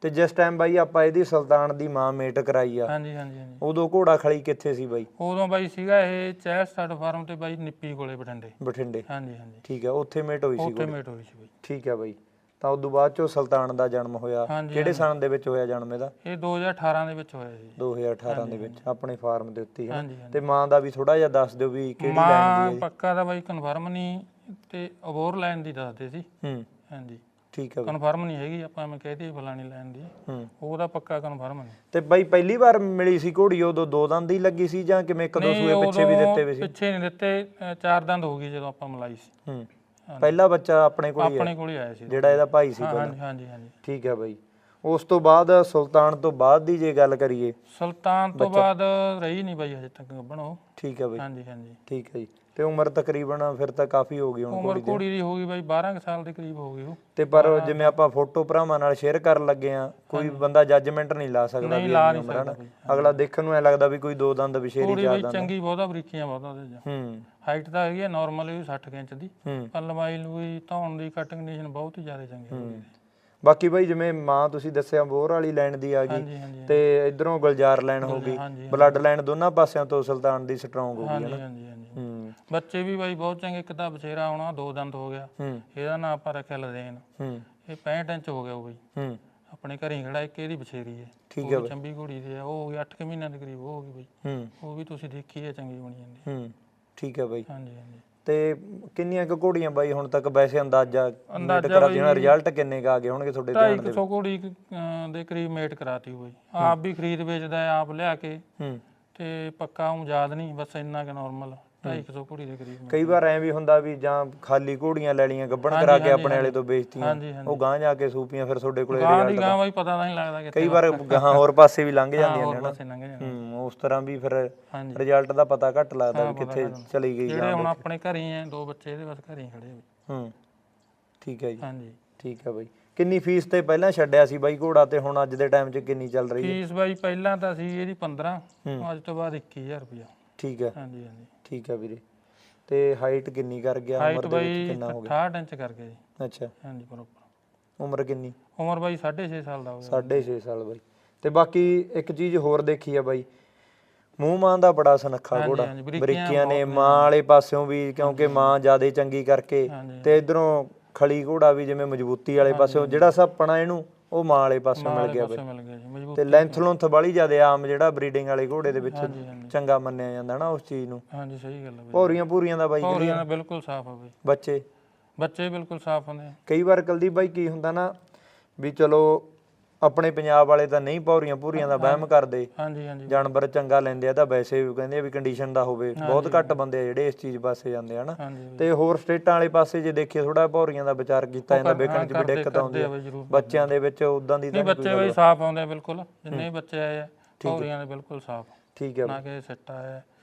Speaker 1: ਤੇ ਜਿਸ ਟਾਈਮ ਬਾਈ ਆਪਾਂ ਇਹਦੀ ਸੁਲਤਾਨ ਦੀ ਮਾਂ ਮੇਟ ਕਰਾਈ ਆ
Speaker 2: ਹਾਂਜੀ ਹਾਂਜੀ ਹਾਂਜੀ।
Speaker 1: ਉਦੋਂ ਘੋੜਾ ਖਲੀ ਕਿੱਥੇ ਸੀ ਬਾਈ?
Speaker 2: ਉਦੋਂ ਬਾਈ ਸੀਗਾ ਇਹ ਚਹਿਲ ਸਟਾਰਟ ਫਾਰਮ ਤੇ ਬਾਈ ਨਿੱਪੀ ਕੋਲੇ ਬਠਿੰਡੇ।
Speaker 1: ਬਠਿੰਡੇ।
Speaker 2: ਹਾਂਜੀ ਹਾਂਜੀ।
Speaker 1: ਠੀਕ ਹੈ ਉੱਥੇ ਮੇਟ ਹੋਈ ਸੀ
Speaker 2: ਉੱਥੇ ਮੇਟ ਹੋਈ ਸੀ ਬਾਈ।
Speaker 1: ਠੀਕ ਹੈ ਬਾਈ। ਤਾਂ ਉਦੋਂ ਬਾਅਦ ਚੋਂ ਸੁਲਤਾਨ ਦਾ ਜਨਮ ਹੋਇਆ।
Speaker 2: ਹਾਂਜੀ,
Speaker 1: ਕਿਹੜੇ ਸਾਲ ਦੇ ਵਿੱਚ ਹੋਇਆ ਜਨਮ ਇਹਦਾ?
Speaker 2: ਇਹ 2018 ਦੇ ਵਿੱਚ ਹੋਇਆ ਸੀ
Speaker 1: 2018 ਦੇ ਵਿੱਚ ਆਪਣੇ ਫਾਰਮ ਦੇ ਉੱਤੇ ਹੀ ਹੈ
Speaker 2: ਹਾਂਜੀ ਹਾਂਜੀ।
Speaker 1: ਤੇ ਮਾਂ ਦਾ ਵੀ ਥੋੜਾ ਜਿਹਾ ਦੱਸ ਦਿਓ ਵੀ ਕਿਹੜੀ ਲਾਈਨ
Speaker 2: ਮਾਂ
Speaker 1: ਦੀ ਹੈ
Speaker 2: ਪੱਕਾ ਦਾ ਬਾਈ ਕਨਫਰਮ ਨਹੀਂ ਤੇ ਅਬੋਰ ਲਾਈਨ ਦੀ ਦੱਸਦੇ ਸੀ।
Speaker 1: ਹੂੰ।
Speaker 2: ਹਾਂਜੀ।
Speaker 1: ਠੀਕ ਹੈ ਬਾਈ।
Speaker 2: ਕਨਫਰਮ ਨਹੀਂ ਹੈਗੀ ਆਪਾਂ ਮੈਂ ਕਹਿ ਦਈਏ ਫਲਾਣੀ ਲਾਈਨ ਦੀ।
Speaker 1: ਹੂੰ।
Speaker 2: ਉਹਦਾ ਪੱਕਾ ਕਨਫਰਮ ਨਹੀਂ।
Speaker 1: ਤੇ ਬਾਈ ਪਹਿਲੀ ਵਾਰ ਮਿਲੀ ਸੀ ਘੋੜੀ ਉਦੋਂ ਦੋ ਦੰਦ ਹੀ ਲੱਗੀ ਸੀ ਜਾਂ ਕਿਵੇਂ ਇੱਕ ਦੋ ਸੂਏ ਪਿੱਛੇ ਵੀ
Speaker 2: ਉਦੋਂ
Speaker 1: ਦਿੱਤੇ ਵੇ ਸੀ?
Speaker 2: ਪਿੱਛੇ ਨਹੀਂ ਦਿੱਤੇ ਅ, ਚਾਰ ਦੰਦ ਹੋ ਗਈ ਜਦੋਂ ਆਪਾਂ ਮਲਾਈ ਸੀ।
Speaker 1: ਹੂੰ। ਪਹਿਲਾ ਬੱਚਾ ਆਪਣੇ ਕੋਲ ਹੀ
Speaker 2: ਆਪਣੇ ਕੋਲ ਹੀ ਆਇਆ ਸੀ।
Speaker 1: ਜਿਹੜਾ ਇਹਦਾ ਭਾਈ ਸੀ ਪਹਿਲਾਂ।
Speaker 2: ਹਾਂਜੀ ਹਾਂਜੀ ਹਾਂਜੀ।
Speaker 1: ਠੀਕ ਹੈ ਬਾਈ। ਉਸ ਤੋਂ ਬਾਅਦ ਸੁਲਤਾਨ ਤੋਂ ਬਾਅਦ ਦੀ ਜੇ ਗੱਲ ਕਰੀਏ।
Speaker 2: ਸੁਲਤਾਨ ਤੋਂ ਬਾਅਦ ਰਹੀ ਨਹੀਂ ਬਾਈ ਹਜੇ ਤੱਕ ਗੱਭਣ ਉਹ।
Speaker 1: ਠੀਕ ਹੈ ਬਾਈ।
Speaker 2: ਹਾਂਜੀ ਹਾਂਜੀ।
Speaker 1: ਠੀਕ ਹੈ ਜੀ। ਤੇ ਉਮਰ ਤਕਰੀਬਨ ਫਿਰ ਤਾਂ ਕਾਫੀ ਹੋ ਗਈ ਹੁਣ
Speaker 2: ਉਮਰ ਘੋੜੀ ਦੀ। ਹੋ ਗਈ ਬਾਈ 12 ਕੁ ਸਾਲ ਦੇ ਕਰੀਬ ਹੋ ਗਈ ਉਹ।
Speaker 1: ਤੇ ਪਰ ਜਿਵੇਂ ਆਪਾਂ ਫੋਟੋ ਭਰਾਵਾਂ ਨਾਲ ਸ਼ੇਅਰ ਕਰਨ ਲੱਗੇ ਆ ਕੋਈ ਬੰਦਾ ਜੱਜਮੈਂਟ ਨਹੀਂ ਲਾ ਸਕਦਾ ਵੀ
Speaker 2: ਲਾ
Speaker 1: ਇੰਨੀ
Speaker 2: ਨਹੀਂ
Speaker 1: ਉਮਰ ਹੈ ਨਾ।
Speaker 2: ਸਕਦਾ
Speaker 1: ਅਗਲਾ ਦੇਖਣ ਨੂੰ ਐ ਲੱਗਦਾ ਵੀ ਕੋਈ ਦੋ ਦੰਦ ਵਿਸ਼ੇਰੀ ਜਾ
Speaker 2: ਬਾਈ ਚੰਗੀ ਬਹੁਤਾ ਬਰੀਕੀਆਂ ਬਹੁਤਾ ਉਹਦੇ ਚ।
Speaker 1: ਹੂੰ।
Speaker 2: ਹਾਈਟ ਤਾਂ ਹੈਗੀ ਹੈ ਨਾਰਮਲ ਵੀ 60 ਕੁ ਇੰਚ ਦੀ।
Speaker 1: ਹੂੰ।
Speaker 2: ਪਰ ਲੰਬਾਈ ਲੂਈ ਧੌਣ ਦੀ ਕੱਟ ਕੰਡੀਸ਼ਨ ਬਹੁਤ ਹੀ ਜ਼ਿਆਦਾ ਚੰਗੀ ਹੈ
Speaker 1: ਬਾਕੀ ਬਾਈ ਜਿਵੇਂ ਮਾਂ ਤੁਸੀਂ ਦੱਸਿਆ ਬੋਰ ਵਾਲੀ ਲਾਈਨ ਦੀ ਆ ਗਈ
Speaker 2: ਹਾਂਜੀ ਹਾਂਜੀ
Speaker 1: ਤੇ ਇਧਰੋਂ ਗੁਲਜ਼ਾਰ ਲਾਈਨ ਹੋ ਗਈ।
Speaker 2: ਹਾਂਜੀ
Speaker 1: ਬਲੱਡ ਲਾਈਨ ਦੋਨਾਂ ਪਾਸਿਆਂ ਤੋਂ ਸੁਲਤਾਨ ਦੀ ਸਟਰੋਂਗ ਹੋ ਗਈ
Speaker 2: ਹਾਂਜੀ ਹਾਂਜੀ। ਬੱਚੇ ਵੀ ਬਾਈ ਬਹੁਤ ਚੰਗੇ ਇੱਕ ਤਾਂ ਬਛੇਰਾ ਆਉਣਾ ਦੋ ਦੰਦ ਹੋ ਗਿਆ।
Speaker 1: ਹੂੰ।
Speaker 2: ਇਹਦਾ ਨਾਂ ਆਪਾਂ ਰੱਖਿਆ ਲਦੇਨ।
Speaker 1: ਹੂੰ।
Speaker 2: ਇਹ 65 ਇੰਚ ਹੋ ਗਿਆ ਉਹ ਬਾਈ।
Speaker 1: ਹੂੰ।
Speaker 2: ਆਪਣੇ ਘਰੇ ਹੀ ਖੜਾ ਇੱਕ ਇਹਦੀ ਬਛੇਰੀ ਹੈ।
Speaker 1: ਠੀਕ
Speaker 2: ਉਹ ਵੀ ਚੰਬੀ ਘੋੜੀ ਦੀ ਹੈ ਉਹ ਹੋ ਗਈ 8 ਕੁ ਮਹੀਨਿਆਂ ਦੇ ਕਰੀਬ ਹੋ ਗਈ ਬਾਈ।
Speaker 1: ਹੂੰ।
Speaker 2: ਉਹ ਵੀ ਤੁਸੀਂ ਦੇਖੀ ਹੈ ਚੰਗੀ ਬਣੀ ਜਾਂਦੀ
Speaker 1: ਹੂੰ। ਠੀਕ ਹੈ ਬਾਈ।
Speaker 2: ਹਾਂਜੀ ਹਾਂਜੀ।
Speaker 1: ਤੇ ਕਿੰਨੀਆਂ ਕੁ ਘੋੜੀਆਂ ਬਾਈ ਹੁਣ ਤੱਕ ਵੈਸੇ ਅੰਦਾਜ਼ਾ
Speaker 2: ਅੰਦਾਜ਼ਾ
Speaker 1: ਕਰਾ ਦਿਓ ਰਿਜ਼ਲਟ ਕਿੰਨੇ ਕ ਆ ਗਏ ਹੋਣਗੇ ਤੁਹਾਡੇ ਧਿਆਨ ਦੇ
Speaker 2: 250 ਘੋੜੀ ਦੇ ਕਰੀਬ ਮੇਟ ਕਰਾਤੀ ਹੋਈ ਆਪ ਵੀ ਖਰੀਦ ਵੇਚਦਾ ਹੈ ਆਪ ਲਿਆ ਕੇ।
Speaker 1: ਹੂੰ।
Speaker 2: ਤੇ ਪੱਕਾ ਉਹ ਯਾਦ ਨਹੀਂ ਬਸ ਇੰਨਾ ਕਿ ਨਾਰਮਲ 250 ਘੋੜੀ ਦੇ ਕਰੀਬ
Speaker 1: ਕਈ ਵਾਰ ਐ ਵੀ ਹੁੰਦਾ ਵੀ ਜਾਂ ਖਾਲੀ ਘੋੜੀਆਂ ਲੈ ਲਈਆਂ ਗੱਬਣ ਕਰਾ ਕੇ ਆਪਣੇ ਵਾਲੇ ਤੋਂ ਵੇਚਤੀਆਂ ਉਹ ਗਾਂ ਜਾ ਕੇ ਸੂਪੀਆਂ ਫਿਰ ਤੁਹਾਡੇ ਕੋਲੇ
Speaker 2: ਗਾਂ ਦੀ ਗਾਂ ਬਾਈ ਪਤਾ ਨਹੀਂ ਲੱਗਦਾ ਕਿੱਥੇ
Speaker 1: ਕਈ ਵਾਰ ਗਾਂ ਹੋਰ ਪਾਸੇ ਵੀ ਲੰਘ ਜਾਂਦੀਆਂ ਨੇ ਹਨਾ। ਹੂੰ ਉਸ ਤਰ੍ਹਾਂ ਵੀ ਫਿਰ ਰਿਜ਼ਲਟ ਦਾ ਪਤਾ ਘੱਟ ਲੱਗਦਾ ਵੀ ਕਿੱਥੇ ਚਲੀ ਗਈ
Speaker 2: ਜਿਹੜੇ ਹੁਣ ਆਪਣੇ ਘਰੇ ਹੀ ਆ ਦੋ ਬੱਚੇ ਇਹਦੇ ਬਸ ਘਰੇ ਹੀ ਖੜੇ।
Speaker 1: ਹੂੰ ਠੀਕ ਹੈ ਜੀ।
Speaker 2: ਹਾਂਜੀ।
Speaker 1: ਠੀਕ ਹੈ ਬਾਈ। ਕਿੰਨੀ ਫੀਸ ਤੇ ਪਹਿਲਾਂ ਛੱਡਿਆ ਸੀ ਬਾਈ ਘੋੜਾ ਤੇ ਹੁਣ ਅੱਜ ਦੇ ਟਾਈਮ 'ਚ ਕਿੰਨੀ ਚੱਲ ਰਹੀ ਹੈ?
Speaker 2: ਫੀਸ ਬਾਈ ਪਹਿਲਾਂ ਤਾਂ ਸੀ ਇਹਦੀ 15 ਅੱਜ ਤੋਂ ਬਾਅਦ 21000 ਰੁਪਇਆ।
Speaker 1: ਠੀਕ ਹੈ।
Speaker 2: ਹਾਂਜੀ ਹਾਂਜੀ।
Speaker 1: ਠੀਕ ਹੈ ਵੀਰੇ। ਤੇ ਹਾਈਟ ਕਿੰਨੀ ਕਰ ਗਿਆ?
Speaker 2: ਹਾਈਟ
Speaker 1: ਉਮਰ ਦੇ ਵਿੱਚ ਕਿੰਨਾ ਹੋ ਗਿਆ?
Speaker 2: 68 ਇੰਚ ਕਰ ਗਏ ਜੀ।
Speaker 1: ਅੱਛਾ।
Speaker 2: ਹਾਂਜੀ ਬਰੋਬਰ।
Speaker 1: ਉਮਰ ਕਿੰਨੀ?
Speaker 2: ਉਮਰ ਬਾਈ 6.5 ਸਾਲ ਦਾ ਹੋ ਗਿਆ।
Speaker 1: 6.5 ਸਾਲ ਬਾਈ। ਤੇ ਬਾਕੀ ਇੱਕ ਚੀਜ਼ ਹੋਰ ਦੇਖੀ ਆ ਬਾਈ। ਮੂੰਹ ਮਾਂ ਦਾ ਬੜਾ ਸੁਨੱਖਾ ਘੋੜਾ।
Speaker 2: ਹਾਂਜੀ, ਬਰੀਕੀਆਂ
Speaker 1: ਬਰੀਕੀਆਂ ਨੇ ਮਾਂ ਵਾਲੇ ਪਾਸਿਓਂ ਵੀ ਕਿਉਂਕਿ ਮਾਂ ਜ਼ਿਆਦਾ ਚੰਗੀ ਕਰਕੇ
Speaker 2: ਹਾਂਜੀ।
Speaker 1: ਤੇ ਇਧਰੋਂ ਖਲੀ ਘੋੜਾ ਵੀ ਜਿਵੇਂ ਮਜ਼ਬੂਤੀ ਵਾਲੇ ਪਾਸਿਓਂ ਜਿਹੜਾ ਸੱਪਣਾ ਇਹਨੂੰ ਉਹ ਮਾਂ ਵਾਲੇ ਪਾਸਿਓਂ ਮਿਲ ਗਿਆ ਬਾਈ
Speaker 2: ਪਾਸੇ ਮਿਲ ਗਿਆ ਮਜ਼ਬੂਤ
Speaker 1: ਤੇ ਲੈਂਥ ਲੁੰਥ ਬਾਲੀ ਜ਼ਿਆਦਾ ਆਮ ਜਿਹੜਾ ਬਰੀਡਿੰਗ ਵਾਲੇ ਘੋੜੇ ਦੇ ਵਿੱਚ ਚੰਗਾ ਮੰਨਿਆ ਜਾਂਦਾ ਨਾ ਉਸ ਚੀਜ਼ ਨੂੰ।
Speaker 2: ਹਾਂਜੀ ਸਹੀ ਗੱਲ ਹੈ ਬਾਈ।
Speaker 1: ਭੌਰੀਆਂ ਭੂਰੀਆਂ ਦਾ ਬਾਈ
Speaker 2: ਦਾ ਬਿਲਕੁਲ ਸਾਫ਼ ਆ ਬਾਈ।
Speaker 1: ਬੱਚੇ?
Speaker 2: ਬੱਚੇ ਬਿਲਕੁਲ ਸਾਫ਼ ਹੁੰਦੇ
Speaker 1: ਕਈ ਵਾਰ ਕੁਲਦੀਪ ਬਾਈ ਕੀ ਹੁੰਦਾ ਨਾ ਵੀ ਚਲੋ ਆਪਣੇ ਪੰਜਾਬ ਵਾਲੇ ਤਾਂ ਨਹੀਂ ਭੌਰੀਆਂ ਭੂਰੀਆਂ ਦਾ ਵਹਿਮ ਕਰਦੇ
Speaker 2: ਹਾਂਜੀ ਹਾਂਜੀ।
Speaker 1: ਜਾਨਵਰ ਚੰਗਾ ਲੈਂਦੇ ਆ ਤਾਂ ਵੈਸੇ ਵੀ ਕਹਿੰਦੇ ਆ ਵੀ ਕੰਡੀਸ਼ਨ ਦਾ ਹੋਵੇ। ਬਹੁਤ ਘੱਟ ਬੰਦੇ ਆ ਜਿਹੜੇ ਇਸ ਚੀਜ਼ ਪਾਸੇ ਜਾਂਦੇ ਆ ਨਾ
Speaker 2: ਹਾਂਜੀ ਬਾਈ।
Speaker 1: ਤੇ ਹੋਰ ਸਟੇਟਾਂ ਵਾਲੇ ਪਾਸੇ ਜੇ ਦੇਖੀਏ ਥੋੜਾ ਭੌਰੀਆਂ ਦਾ ਵਿਚਾਰ ਕੀਤਾ ਜਾਂਦਾ ਵੇਖਣ ਚ ਵੀ ਦਿੱਕਤ ਆਉਂਦੀ ਆ। ਬੱਚਿਆਂ ਦੇ ਵਿੱਚ ਉਦਾਂ ਦੀ ਤਾਂ
Speaker 2: ਨਹੀਂ ਬੱਚੇ ਬਾਈ ਸਾਫ਼ ਆਉਂਦੇ ਆ ਬਿਲਕੁਲ। ਜਿੰਨੇ ਵੀ ਬੱਚੇ ਆਏ ਆ ਪੌੜੀਆਂ ਦੇ ਬਿਲਕੁਲ ਸਾਫ਼।
Speaker 1: ਠੀਕ ਹੈ
Speaker 2: ਨਾ ਕਿ ਸਿੱਟਾ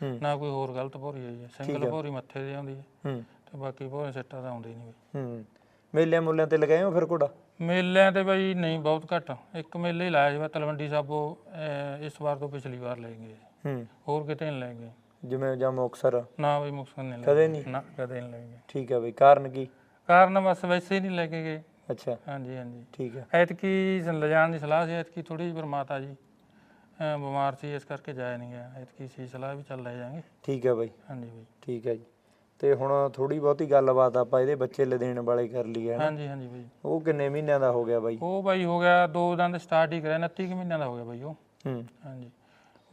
Speaker 1: ਹੂੰ।
Speaker 2: ਨਾ ਕੋਈ ਹੋਰ ਗਲਤ ਭੌਰੀ ਆਈ ਹੈ ਸਿੰਗਲ ਭੌਰੀ ਮੱਥੇ ਤੇ ਆਉਂਦੀ ਹੈ
Speaker 1: ਹੂੰ।
Speaker 2: ਤੇ ਬਾਕੀ ਭੌਰੀ ਸਿੱਟਾ ਤਾਂ ਆਉਂਦੀ ਨਹੀਂ
Speaker 1: ਹੂੰ। ਮੇਲਿਆਂ ਮੁੱਲਿਆਂ ਤੇ ਲਗਾਏ ਹੋ ਫਿਰ ਘੋੜਾ?
Speaker 2: ਮੇਲਿਆਂ ਤੇ ਬਾਈ ਨਹੀਂ ਬਹੁਤ ਘੱਟ। ਇੱਕ ਮੇਲੇ ਹੀ ਲਾਇਆ ਸੀ ਮੈਂ ਤਲਵੰਡੀ ਸਾਬੋ ਅਹ, ਇਸ ਵਾਰ ਤੋਂ ਪਿਛਲੀ ਵਾਰ ਲੈ ਗਏ
Speaker 1: ਹੂੰ।
Speaker 2: ਹੋਰ ਕਿਤੇ ਨਹੀਂ ਲੈ ਗਏ
Speaker 1: ਜਿਵੇਂ ਜਾਂ ਮੁਕਸਰ
Speaker 2: ਨਾ ਬਈ ਮੁਕਸਰ ਨਹੀਂ ਲੈ
Speaker 1: ਕਦੇ
Speaker 2: ਗਏ।
Speaker 1: ਨਹੀਂ?
Speaker 2: ਨਾ ਕਦੇ ਨਹੀਂ ਲੈ ਗਏ
Speaker 1: ਠੀਕ ਹੈ ਬਈ ਕਾਰਨ ਕੀ?
Speaker 2: ਕਾਰਨ ਬਸ ਵੈਸੇ ਹੀ ਨਹੀਂ ਲੈ ਕੇ ਗਏ।
Speaker 1: ਅੱਛਾ।
Speaker 2: ਹਾਂਜੀ ਹਾਂਜੀ।
Speaker 1: ਠੀਕ ਹੈ।
Speaker 2: ਐਤਕੀ ਲਿਜਾਣ ਦੀ ਸਲਾਹ ਸੀ ਐਤਕੀ ਥੋੜੀ ਜਿਹੀ ਪਰ ਮਾਤਾ ਜੀ ਅਹ, ਬਿਮਾਰ ਸੀ ਇਸ ਕਰਕੇ ਜਾਇਆ ਨਹੀਂ ਗਿਆ। ਐਤਕੀ ਸੀ ਸਲਾਹ ਵੀ ਚੱਲ ਲੈ ਜਾਾਂਗੇ।
Speaker 1: ਠੀਕ ਹੈ ਬਾਈ।
Speaker 2: ਹਾਂਜੀ ਬਾਈ।
Speaker 1: ਠੀਕ ਹੈ ਜੀ। ਤੇ ਹੁਣ ਥੋੜੀ ਬਹੁਤੀ ਗੱਲਬਾਤ ਆਪਾਂ ਇਹਦੇ ਬੱਚੇ ਲਦੇਣ ਵਾਲੇ ਕਰ ਲਈਏ ਨਾ
Speaker 2: ਹਾਂਜੀ ਹਾਂਜੀ ਬਾਈ।
Speaker 1: ਉਹ ਕਿੰਨੇ ਮਹੀਨਿਆਂ ਦਾ ਹੋ ਗਿਆ ਬਾਈ?
Speaker 2: ਉਹ ਬਾਈ ਹੋ ਗਿਆ ਦੋ ਦੰਦ ਸਟਾਰਟ ਹੀ ਕਰਿਆ 29 ਕੁ ਮਹੀਨਿਆਂ ਦਾ ਹੋ ਗਿਆ ਬਾਈ ਉਹ।
Speaker 1: ਹੂੰ।
Speaker 2: ਹਾਂਜੀ।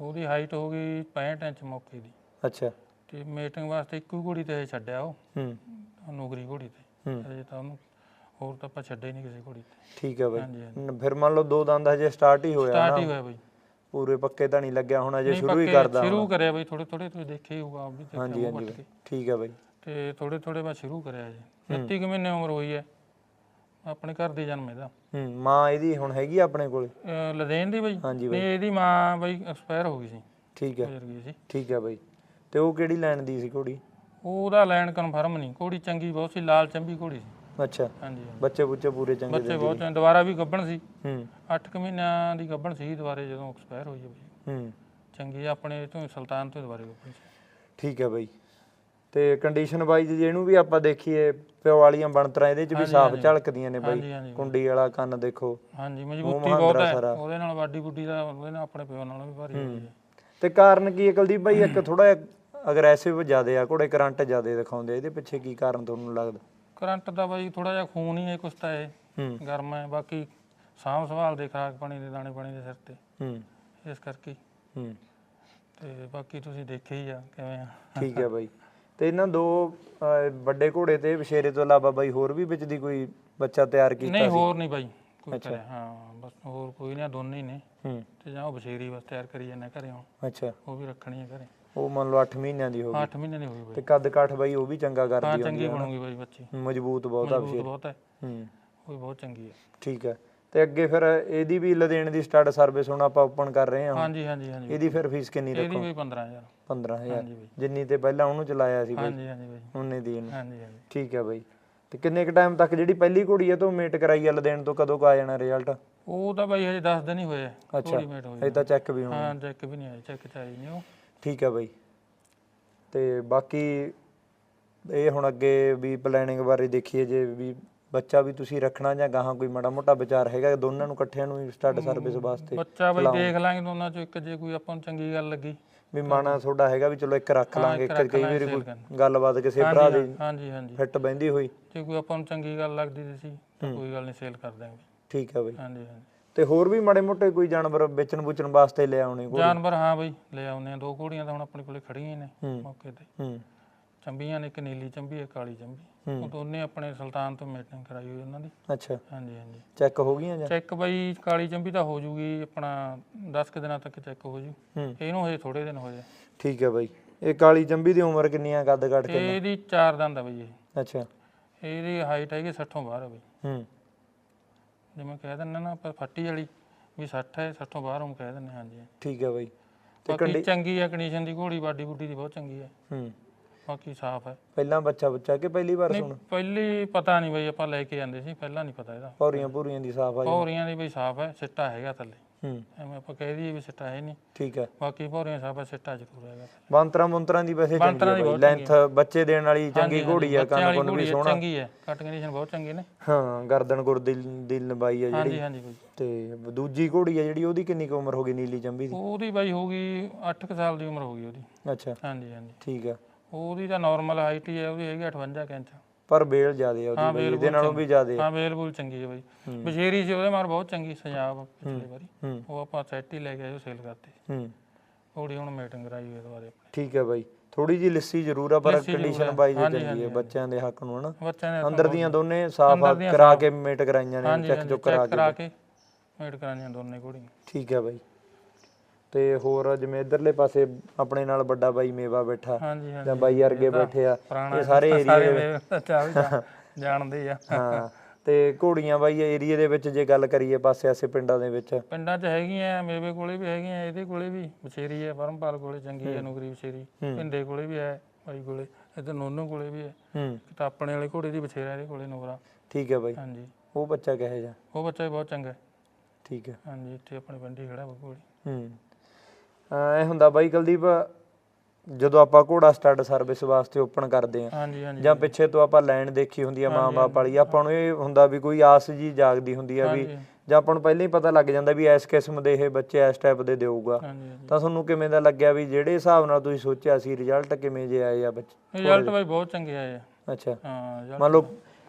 Speaker 2: ਉਹਦੀ ਹਾਈਟ ਹੋ ਗਈ 65 ਇੰਚ ਮੌਕੇ ਦੀ।
Speaker 1: ਅੱਛਾ।
Speaker 2: ਤੇ ਮੀਟਿੰਗ ਵਾਸਤੇ ਇੱਕੋ ਹੀ ਘੋੜੀ ਤੇ ਛੱਡਿਆ ਉਹ।
Speaker 1: ਹੂੰ।
Speaker 2: ਨੌਕਰੀ ਘੋੜੀ ਤੇ।
Speaker 1: ਹੂੰ।
Speaker 2: ਅਜੇ ਤਾਂ ਉਹਨੂੰ ਹੋਰ ਤਾਂ ਆਪਾਂ ਛੱਡੇ ਨਹੀਂ ਕਿਸੇ ਘੋੜੀ ਤੇ।
Speaker 1: ਠੀਕ ਹੈ ਬਾਈ।
Speaker 2: ਹਾਂਜੀ ਹਾਂਜੀ।
Speaker 1: ਫਿਰ ਮੰਨ ਲਓ ਦੋ ਦੰਦ ਹਜੇ ਸਟਾਰਟ ਹੀ ਹੋਇਆ
Speaker 2: ਸਟਾਰਟ ਹੀ
Speaker 1: ਨਾ
Speaker 2: ਹੋਇਆ ਬਈ।
Speaker 1: ਪੂਰੇ ਪੱਕੇ ਤਾਂ ਨਹੀਂ ਲੱਗਿਆ ਹੁਣ
Speaker 2: ਨਹੀਂ,
Speaker 1: ਸ਼ੁਰੂ ਹੀ
Speaker 2: ਪੱਕੇ
Speaker 1: ਕਰਦਾ
Speaker 2: ਸ਼ੁਰੂ ਕਰਿਆ ਬਈ ਥੋੜੇ ਥੋੜੇ ਤੁਸੀਂ ਦੇਖੇ ਹੀ ਹੋਊਗਾ ਆਪ ਵੀ ਦੇਖਿਆ
Speaker 1: ਹਾਂਜੀ ਹਾਂਜੀ
Speaker 2: ਵੱਟ
Speaker 1: ਬਾਈ।
Speaker 2: ਕੇ।
Speaker 1: ਠੀਕ ਹੈ ਬਾਈ।
Speaker 2: ਤੇ ਥੋੜੇ ਥੋੜੇ ਬਾਅਦ ਸ਼ੁਰੂ ਕਰਿਆ ਜੀ। 29 ਕੁ ਮਹੀਨੇ ਉਮਰ ਹੋਈ ਹੈ। ਆਪਣੇ ਘਰ ਦੇ ਜਨਮ ਇਹਦਾ।
Speaker 1: ਹੂੰ ਮਾਂ ਇਹਦੀ ਹੁਣ ਹੈਗੀ ਆ ਆਪਣੇ ਕੋਲ?
Speaker 2: ਅਹ ਲਦੇਨ ਦੀ ਬਈ।
Speaker 1: ਹਾਂਜੀ ਬਾਈ।
Speaker 2: ਇਹਦੀ ਮਾਂ ਬਈ ਐਕਸਪਾਇਰ ਹੋ ਗਈ ਸੀ।
Speaker 1: ਠੀਕ ਹੈ।
Speaker 2: ਗੁਜ਼ਰ ਗਈ ਸੀ।
Speaker 1: ਠੀਕ ਹੈ ਬਾਈ। ਤੇ ਉਹ ਕਿਹੜੀ ਲੈਣ ਦੀ ਸੀ ਘੋੜੀ?
Speaker 2: ਉਹਦਾ ਲੈਣ ਕਨਫਰਮ ਨਹੀਂ। ਘੋੜੀ ਚੰਗੀ ਬਹੁਤ ਸੀ ਲਾਲ ਚੰਬੀ ਘੋੜੀ ਸੀ।
Speaker 1: ਅੱਛਾ।
Speaker 2: ਹਾਂਜੀ ਹਾਂਜੀ।
Speaker 1: ਬੱਚੇ ਬੁੱਚੇ ਪੂਰੇ ਚੰਗੇ
Speaker 2: ਬੱਚੇ ਬਹੁਤ ਚੰਗੇ। ਦੁਬਾਰਾ ਵੀ ਗੱਭਣ ਸੀ।
Speaker 1: ਹੂੰ।
Speaker 2: 8 ਕੁ ਮਹੀਨਿਆਂ ਦੀ ਗੱਭਣ ਸੀ ਦੁਬਾਰੇ ਜਦੋਂ ਐਕਸਪਾਇਰ ਹੋਈ ਹੈ ਬਈ।
Speaker 1: ਹੂੰ।
Speaker 2: ਚੰਗੀ ਆ, ਆਪਣੇ ਤੋਂ ਸੁਲਤਾਨ ਤੋਂ ਦੁਬਾਰੇ ਗੱਭਣ ਸੀ।
Speaker 1: ਠੀਕ ਹੈ ਬਾਈ। ਤੇ ਕੰਡੀਸ਼ਨ ਵਾਈਜ਼ ਜੇ ਇਹਨੂੰ ਵੀ ਆਪਾਂ ਦੇਖੀਏ ਪਿਓ ਵਾਲੀਆਂ ਬਣਤਰਾਂ ਇਹਦੇ ਚ ਵੀ ਸਾਫ਼ ਝਲਕਦੀਆਂ ਨੇ ਬਾਈ।
Speaker 2: ਹਾਂਜੀ
Speaker 1: ਕੁੰਡੀ ਵਾਲਾ ਕੰਨ ਦੇਖੋ।
Speaker 2: ਹਾਂਜੀ ਮਜ਼ਬੂਤੀ
Speaker 1: ਮਹਾਂਦਰਾ
Speaker 2: ਬਹੁਤ ਹੈ।
Speaker 1: ਸਾਰਾ।
Speaker 2: ਉਹਦੇ ਨਾਲ ਬਾਡੀ ਬੁੱਡੀ ਦਾ ਉਹਦੇ ਨਾਲ ਆਪਣੇ ਪਿਓ ਨਾਲੋਂ ਵੀ ਭਾਰੀ ਹੋਈ ਹੈ।
Speaker 1: ਤੇ ਕਾਰਨ ਕੀ ਹੈ ਕੁਲਦੀਪ ਬਾਈ? ਇੱਕ ਥੋੜਾ ਅਗਰੈਸਿਵ ਜ਼ਿਆਦੇ ਆ ਘੋੜੇ ਕਰੰਟ ਜ਼ਿਆਦੇ ਦਿਖਾਉਂਦੇ ਆ। ਇਹਦੇ ਪਿੱਛੇ ਕੀ ਕਾਰਨ ਤੁਹਾਨੂੰ ਲੱਗਦਾ?
Speaker 2: ਕਰੰਟ ਦਾ ਬਾਈ ਥੋੜਾ ਜਿਹਾ ਖੂਨ ਹੀ ਹੈ ਕੁਛ ਤਾਂ ਇਹ
Speaker 1: ਹੂੰ।
Speaker 2: ਗਰਮ ਹੈ ਬਾਕੀ ਸਾਂਭ ਸੰਭਾਲ ਦੇ ਖਰਾਕ ਪਾਣੀ ਦੇ ਦਾਣੇ ਪਾਣੀ ਦੇ ਸਿਰ ਤੇ।
Speaker 1: ਹੂੰ।
Speaker 2: ਇਸ ਕਰਕੇ।
Speaker 1: ਹੂੰ।
Speaker 2: ਤੇ ਬਾਕੀ ਤੁਸੀਂ ਦੇਖੇ ਹੀ ਆ ਕਿਵੇਂ ਆ।
Speaker 1: ਠੀਕ ਹੈ ਬਾਈ। ਤੇ ਇਹਨਾਂ ਦੋ ਅਹ, ਵੱਡੇ ਘੋੜੇ ਤੇ ਵਿਸ਼ੇਰੇ ਤੋਂ ਇਲਾਵਾ ਬਾਈ ਹੋਰ ਵੀ ਵਿੱਚ ਦੀ ਕੋਈ ਬੱਚਾ ਤਿਆਰ ਕੀਤਾ
Speaker 2: ਨਹੀਂ
Speaker 1: ਸੀ?
Speaker 2: ਹੋਰ ਨਹੀਂ ਬਾਈ ਕੋਈ ਕਰਿਆ। ਹਾਂ ਬਸ ਹੋਰ ਕੋਈ ਨਹੀਂ ਦੋਨੇ ਹੀ ਨੇ।
Speaker 1: ਹੂੰ।
Speaker 2: ਤੇ ਜਾਂ ਉਹ ਬਸ਼ੇਰੀ ਬਸ ਤਿਆਰ ਕਰੀ ਜਾਂਦੇ ਘਰੇ ਹੁਣ।
Speaker 1: ਅੱਛਾ।
Speaker 2: ਉਹ ਵੀ ਰੱਖਣੀ ਹੈ ਘਰੇ।
Speaker 1: ਉਹ ਮੰਨ ਲਓ 8 ਮਹੀਨਿਆਂ ਦੀ ਹੋ ਗਈ।
Speaker 2: 8 ਮਹੀਨੇ ਦੀ ਹੋਈ
Speaker 1: ਤੇ
Speaker 2: ਬਾਈ।
Speaker 1: ਕੱਦ ਕਾਠ ਬਾਈ ਉਹ ਵੀ ਚੰਗਾ
Speaker 2: ਹਾਂ
Speaker 1: ਕਰਦੀ
Speaker 2: ਚੰਗੀ ਬਣੂਗੀ ਬਾਈ ਬੱਚੀ।
Speaker 1: ਮਜ਼ਬੂਤ ਬਹੁਤ ਆ
Speaker 2: ਮਜ਼ਬੂਤ ਬਹੁਤ ਹੈ।
Speaker 1: ਹੂੰ।
Speaker 2: ਉਹ ਬਹੁਤ ਚੰਗੀ ਹੈ।
Speaker 1: ਠੀਕ ਹੈ। ਤੇ ਅੱਗੇ ਫਿਰ ਇਹਦੀ ਵੀ ਲਦੇਣ ਦੀ ਸਟਾਰਟ ਸਰਵਿਸ ਹੁਣ ਆਪਾਂ ਓਪਨ ਕਰ ਰਹੇ ਹਾਂ ਹੁਣ।
Speaker 2: ਹਾਂਜੀ ਹਾਂਜੀ ਹਾਂਜੀ।
Speaker 1: ਇਹਦੀ ਫਿਰ ਫੀਸ ਕਿੰਨੀ
Speaker 2: ਇਹਦੀ
Speaker 1: ਰੱਖੋ
Speaker 2: ਵੀ 15000
Speaker 1: 15000
Speaker 2: ਹਾਂਜੀ ਬਾਈ।
Speaker 1: ਜਿੰਨੀ ਤੇ ਪਹਿਲਾਂ ਉਹਨੂੰ ਚਲਾਇਆ ਸੀ ਬਾਈ।
Speaker 2: ਹਾਂਜੀ ਹਾਂਜੀ ਬਾਈ।
Speaker 1: ਉਹਨੇ ਦੀ ਇਹਨੂੰ।
Speaker 2: ਹਾਂਜੀ ਹਾਂਜੀ।
Speaker 1: ਠੀਕ ਹੈ ਬਾਈ। ਤੇ ਕਿੰਨੇ ਕ ਟਾਈਮ ਤੱਕ ਜਿਹੜੀ ਪਹਿਲੀ ਘੋੜੀ ਹੈ ਤੋਂ ਮੇਟ ਕਰਾਈ ਆ ਲਦੇਣ ਤੋਂ? ਕਦੋਂ ਕ ਆ ਜਾਣਾ ਰਿਜ਼ਲਟ
Speaker 2: ਉਹ ਤਾਂ ਬਾਈ ਹਜੇ 10 ਦਿਨ ਹੀ ਹੋਏ ਆ।
Speaker 1: ਅੱਛਾ।
Speaker 2: ਥੋੜੀ ਮੇਟ ਹੋਈ
Speaker 1: ਇਹ ਤਾਂ ਚੈੱਕ ਵੀ ਹੋਣਾ।
Speaker 2: ਹਾਂ ਚੈੱਕ ਵੀ ਨਹੀਂ ਆਇਆ ਚੈੱਕ ਚ ਆਈ ਨਹੀਂ ਉਹ।
Speaker 1: ਠੀਕ ਹੈ ਬਾਈ। ਤੇ ਬਾਕੀ ਇਹ ਹੁਣ ਅੱਗੇ ਵੀ ਪਲੈਨਿੰਗ ਬਾਰੇ ਦੇਖੀਏ ਜੇ ਵੀ ਬੱਚਾ ਵੀ ਤੁਸੀਂ ਰੱਖਣਾ ਜਾਂ ਗਾਹਾਂ ਕੋਈ ਮਾੜਾ ਮੋਟਾ ਵਿਚਾਰ ਹੈਗਾ ਦੋਨਾਂ ਨੂੰ ਇਕੱਠਿਆਂ ਨੂੰ ਸਟਾਰਟ ਸਰਵਿਸ ਵਾਸਤੇ
Speaker 2: ਬੱਚਾ ਬਾਈ ਦੇਖ ਲਾਂਗੇ ਦੋਨਾਂ ਚੋਂ ਇੱਕ ਜੇ ਕੋਈ ਆਪਾਂ ਨੂੰ ਚੰਗੀ ਗੱਲ ਲੱਗੀ।
Speaker 1: ਵੀ ਮਾਣਾ ਤੁਹਾਡਾ ਹੈਗਾ ਵੀ ਚਲੋ ਇੱਕ ਰੱਖ ਲਾਂਗੇ
Speaker 2: ਇੱਕ
Speaker 1: ਕਈ ਵਾਰੀ ਕੋਈ ਗੱਲਬਾਤ ਕਿਸੇ ਭਰਾ ਦੀ
Speaker 2: ਹਾਂਜੀ ਹਾਂਜੀ।
Speaker 1: ਫਿੱਟ ਬੈਂਦੀ ਹੋਈ।
Speaker 2: ਜੇ ਕੋਈ ਆਪਾਂ ਨੂੰ ਚੰਗੀ ਗੱਲ ਲੱਗਦੀ ਸੀ ਤਾਂ ਕੋਈ ਗੱਲ ਨਹੀਂ ਸੇਲ ਕਰ ਦਾਂਗੇ
Speaker 1: ਠੀਕ ਹੈ ਬਾਈ।
Speaker 2: ਹਾਂਜੀ ਹਾਂਜੀ।
Speaker 1: ਤੇ ਹੋਰ ਵੀ ਮਾੜੇ ਮੋਟੇ ਕੋਈ ਜਾਨਵਰ ਵੇਚਣ ਬੁਚਣ ਵਾਸਤੇ ਲੈ ਆਉਣੇ ਕੋਈ?
Speaker 2: ਜਾਨਵਰ ਹਾਂ ਬਾਈ ਲੈ ਆਉਨੇ ਆ। ਦੋ ਘੋੜੀਆਂ ਤਾਂ ਹੁਣ ਆਪਣੇ ਕੋਲੇ ਖੜੀਆਂ ਹੀ ਨੇ। ਮੌਕੇ ਤੇ।
Speaker 1: ਹੂੰ।
Speaker 2: ਚੰਬੀਆਂ ਨੇ ਇੱਕ ਨੀਲੀ ਚੰਬੀ ਇੱਕ ਕਾਲੀ ਚੰਬੀ। ਉਹ ਦੋਨੇ ਆਪਣੇ ਸੁਲਤਾਨ ਤੋਂ ਮੀਟਿੰਗ ਕਰਾਈ ਹੋਈ ਉਹਨਾਂ ਦੀ।
Speaker 1: ਅੱਛਾ।
Speaker 2: ਹਾਂਜੀ ਹਾਂਜੀ।
Speaker 1: ਚੈੱਕ ਹੋ ਗਈਆਂ ਜਾਂ?
Speaker 2: ਚੈੱਕ ਬਾਈ ਕਾਲੀ ਚੰਬੀ ਤਾਂ ਹੋ ਜੂਗੀ ਆਪਣਾ 10 ਕੁ ਦਿਨਾਂ ਤੱਕ ਚੈੱਕ ਹੋ ਜੂ। ਇਹਨੂੰ ਹਜੇ ਥੋੜੇ ਦਿਨ ਹੋਏ।
Speaker 1: ਠੀਕ ਹੈ ਬਾਈ। ਇਹ ਕਾਲੀ ਚੰਬੀ ਦੀ ਉਮਰ ਕਿੰਨੀ ਆ ਕੱਦ ਕੱਟ ਕੇ
Speaker 2: ਇਹਦੀ ਚਾਰ ਦੰਦ ਆ ਬਈ ਇਹ।
Speaker 1: ਅੱਛਾ।
Speaker 2: ਇਹਦੀ ਹਾਈਟ ਹੈਗੀ 60 ਬਾਹਰ ਆ ਬਈ।
Speaker 1: ਹੂੰ।
Speaker 2: ਜਿਵੇਂ ਕਹਿ ਦਿੰਦੇ ਨਾ ਆਪਾਂ ਫੱਟੀ ਵਾਲੀ ਵੀ 60 ਹੈ 60 ਬਾਹਰ ਹਮ ਕਹਿ ਦਿੰਦੇ ਹਾਂਜੀ।
Speaker 1: ਠੀਕ ਹੈ ਬਾਈ। ਤੇ
Speaker 2: ਬਾਕੀ ਚੰਗੀ ਹੈ ਕੰਡੀਸ਼ਨ ਦੀ ਘੋੜੀ ਬਾਡੀ ਬੁੱਡੀ ਦੀ ਬਹੁਤ ਚੰਗੀ ਹੈ।
Speaker 1: ਹੂੰ।
Speaker 2: ਬਾਕੀ ਸਾਫ਼ ਹੈ।
Speaker 1: ਪਹਿਲਾਂ ਬੱਚਾ ਬੱਚਾ ਕਿ ਪਹਿਲੀ ਵਾਰ ਸੁਣ?
Speaker 2: ਪਹਿਲੀ ਪਤਾ ਨਹੀਂ ਬਈ ਆਪਾਂ ਲੈ ਕੇ ਜਾਂਦੇ ਸੀ ਪਹਿਲਾਂ ਨਹੀਂ ਪਤਾ ਇਹਦਾ।
Speaker 1: ਪੌਰੀਆਂ ਪੂਰੀਆਂ ਦੀ ਸਾਫ਼ ਆ ਜੀ
Speaker 2: ਭੌਰੀਆਂ ਦੀ ਬਈ ਸਾਫ਼ ਹੈ ਸਿੱਟਾ ਹੈਗਾ ਥੱਲੇ।
Speaker 1: ਹੂੰ।
Speaker 2: ਐਵੇਂ ਆਪਾਂ ਕਹਿ ਦਈਏ ਵੀ ਸਿੱਟਾ ਹੈ ਨਹੀਂ।
Speaker 1: ਠੀਕ ਹੈ।
Speaker 2: ਬਾਕੀ ਭੌਰੀਆਂ ਹੈ ਸਿੱਟਾ ਜ਼ਰੂਰ ਹੈਗਾ।
Speaker 1: ਬੰਤਰਾ ਮੁੰਤਰਾਂ ਦੀ ਵੈਸੇ ਚੰਗੀ ਹੈ ਲੈਂਥ ਬੱਚੇ ਦੇਣ ਵਾਲੀ ਚੰਗੀ ਘੋੜੀ ਆ ਕੰਨ ਕੋਨ ਵੀ ਸੋਹਣਾ।
Speaker 2: ਚੰਗੀ ਹੈ ਕੱਟ ਕੰਡੀਸ਼ਨ ਬਹੁਤ ਚੰਗੇ ਨੇ।
Speaker 1: ਹਾਂ ਗਰਦਨ ਗੁਰ ਦੀ ਦੀ ਲੰਬਾਈ ਆ ਜਿਹੜੀ।
Speaker 2: ਹਾਂਜੀ ਹਾਂਜੀ ਬਈ।
Speaker 1: ਤੇ ਦੂਜੀ ਘੋੜੀ ਆ ਜਿਹੜੀ ਉਹਦੀ ਕਿੰਨੀ ਕੁ ਉਮਰ ਹੋ ਗਈ ਨੀਲੀ ਚੰਬੀ ਦੀ?
Speaker 2: ਉਹਦੀ ਬਾਈ ਹੋ ਗਈ 8 ਸਾਲ ਦੀ ਉਮਰ ਹੋ ਗਈ ਉਹਦੀ।
Speaker 1: ਅੱਛਾ।
Speaker 2: ਹਾਂਜੀ ਹਾਂਜੀ।
Speaker 1: ਠੀਕ ਆ।
Speaker 2: ਉਹਦੀ ਤਾਂ ਨਾਰਮਲ ਹਾਈਟ ਹੀ ਹੈ ਉਹਦੀ ਹੈਗੀ 58 ਕੁ ਇੰਚ।
Speaker 1: ਪਰ ਬੇਲ ਜ਼ਿਆਦੇ ਆ ਉਹਦੀ ਬਾਈ ਇਹਦੇ ਨਾਲੋਂ ਵੀ ਜ਼ਿਆਦੇ ਆ।
Speaker 2: ਹਾਂ ਵੇਲਬੁਲ ਚੰਗੀ ਹੈ ਬਾਈ। ਬਸ਼ੇਰੀ ਸੀ ਉਹਦੇ ਮਾਰ ਬਹੁਤ ਚੰਗੀ ਸਜਾਵ ਪਿਛਲੀ ਵਾਰੀ।
Speaker 1: ਹੂੰ।
Speaker 2: ਉਹ ਆਪਾਂ ਸੈੱਟ ਹੀ ਲੈ ਕੇ ਆਏ ਉਹ ਸੇਲ ਕਰਤੇ।
Speaker 1: ਹੂੰ।
Speaker 2: ਥੋੜੀ ਹੁਣ ਮੀਟਿੰਗ ਕਰਾਈ ਹੋਈ ਦੁਬਾਰੇ
Speaker 1: ਠੀਕ ਹੈ ਬਾਈ। ਥੋੜੀ ਜੀ ਲਿੱਸੀ ਜ਼ਰੂਰ ਆ ਪਰ
Speaker 2: ਲਿੱਸੀ ਜ਼ਰੂਰ
Speaker 1: ਕੰਡੀਸ਼ਨ
Speaker 2: ਆ।
Speaker 1: ਬਾਈ
Speaker 2: ਹਾਂਜੀ,
Speaker 1: ਚੰਗੀ ਹੈ ਬੱਚਿਆਂ ਦੇ ਹੱਕ ਨੂੰ ਹਨਾ।
Speaker 2: ਬੱਚਿਆਂ ਨੇ
Speaker 1: ਅੰਦਰ ਦੀਆਂ ਦੋਨੇ ਸਾਫ਼ ਕਰਾ ਕੇ ਮੇਟ ਕਰਾਈਆਂ ਨੇ
Speaker 2: ਹਾਂਜੀ
Speaker 1: ਚੈੱਕ
Speaker 2: ਹਾਂਜੀ
Speaker 1: ਚੁੱਕ ਕਰਾ
Speaker 2: ਕਰਾ
Speaker 1: ਕੇ
Speaker 2: ਕੇ ਮੀਟ ਕਰਾਈਆਂ ਦੋਨੇ ਘੋੜੀਆਂ।
Speaker 1: ਠੀਕ ਹੈ ਬਾਈ। ਤੇ ਹੋਰ ਜਿਵੇਂ ਇਧਰਲੇ ਪਾਸੇ ਆਪਣੇ ਨਾਲ ਵੱਡਾ ਬਾਈ ਮੇਵਾ ਬੈਠਾ
Speaker 2: ਹਾਂਜੀ ਹਾਂਜੀ
Speaker 1: ਜਾਂ ਬਾਈ ਵਰਗੇ ਬੈਠੇ ਆ ਇਹ ਸਾਰੇ ਏਰੀਆ
Speaker 2: ਜਾਣ- ਜਾਣਦੇ ਆ।
Speaker 1: ਹਾਂ ਤੇ ਘੋੜੀਆਂ ਬਾਈ ਏਰੀਆ ਦੇ ਵਿੱਚ ਜੇ ਗੱਲ ਕਰੀਏ ਪਾਸੇ ਆਸੇ ਪਿੰਡਾਂ ਦੇ ਵਿੱਚ।
Speaker 2: ਪਿੰਡਾਂ 'ਚ ਹੈਗੀਆਂ ਮੇਵੇ ਕੋਲੇ ਵੀ ਹੈਗੀਆਂ ਇਹਦੇ ਕੋਲੇ ਵੀ ਬਛੇਰੀ ਹੈ ਪਰਮਪਾਲ ਕੋਲੇ ਚੰਗੀ ਹੈ। ਨੁਗਰੀ ਬਛੇਰੀ ਪਿੰਡੇ ਕੋਲੇ ਵੀ ਹੈ ਬਾਈ ਕੋਲੇ ਇੱਧਰ ਨੋਨੋ ਕੋਲੇ ਵੀ ਹੈ।
Speaker 1: ਹੂੰ।
Speaker 2: ਤਾਂ ਆਪਣੇ ਵਾਲੇ ਘੋੜੇ ਦੀ ਬਛੇਰਾ ਇਹਦੇ ਕੋਲੇ ਨੁਗਰਾ
Speaker 1: ਠੀਕ ਹੈ ਬਾਈ।
Speaker 2: ਹਾਂਜੀ।
Speaker 1: ਉਹ ਬੱਚਾ ਕਹੇ ਜਾ
Speaker 2: ਉਹ ਬੱਚਾ ਵੀ ਬਹੁਤ ਚੰਗਾ ਹੈ।
Speaker 1: ਠੀਕ ਹੈ
Speaker 2: ਹਾਂਜੀ ਇੱਥੇ ਆਪਣੇ ਪਿੰਡੀ ਖੜਾ ਵਾ ਘੋੜੀ।
Speaker 1: ਹੂੰ। ਐ ਹੁੰਦਾ ਬਾਈ ਕੁਲਦੀਪ ਜਦੋਂ ਆਪਾਂ ਘੋੜਾ ਸਟੱਡ ਸਰਵਿਸ ਵਾਸਤੇ ਓਪਨ ਕਰਦੇ ਆ ਜਾਂ ਪਿੱਛੇ ਤੋਂ ਆਪਾਂ ਲਾਈਨ ਦੇਖੀ ਹੁੰਦੀ ਆ ਮਾਂ-ਬਾਪ ਵਾਲੀ ਆਪਾਂ ਨੂੰ ਇਹ ਹੁੰਦਾ ਵੀ ਕੋਈ ਆਸ ਜੀ ਜਾਗਦੀ ਹੁੰਦੀ ਆ ਵੀ ਜਾਂ ਆਪਾਂ ਨੂੰ ਪਹਿਲਾਂ ਹੀ ਪਤਾ ਲੱਗ ਜਾਂਦਾ ਵੀ ਇਸ ਕਿਸਮ ਦੇ ਇਹ ਬੱਚੇ ਇਸ ਟਾਈਪ ਦੇ ਦੇਊਗਾ। ਤਾਂ ਤੁਹਾਨੂੰ ਕਿਵੇਂ ਦਾ ਲੱਗਿਆ ਵੀ ਜਿਹੜੇ ਹਿਸਾਬ ਨਾਲ ਤੁਸੀਂ ਸੋਚਿਆ ਸੀ ਰਿਜ਼ਲਟ ਕਿਵੇਂ ਜੇ ਆਏ ਆ ਬੱਚੇ
Speaker 2: ਰਿਜ਼ਲਟ ਬਾਈ ਬਹੁਤ ਚੰਗੇ ਆਏ ਆ।
Speaker 1: ਅੱਛਾ।
Speaker 2: ਹਾਂ
Speaker 1: ਮੰਨ ਲਓ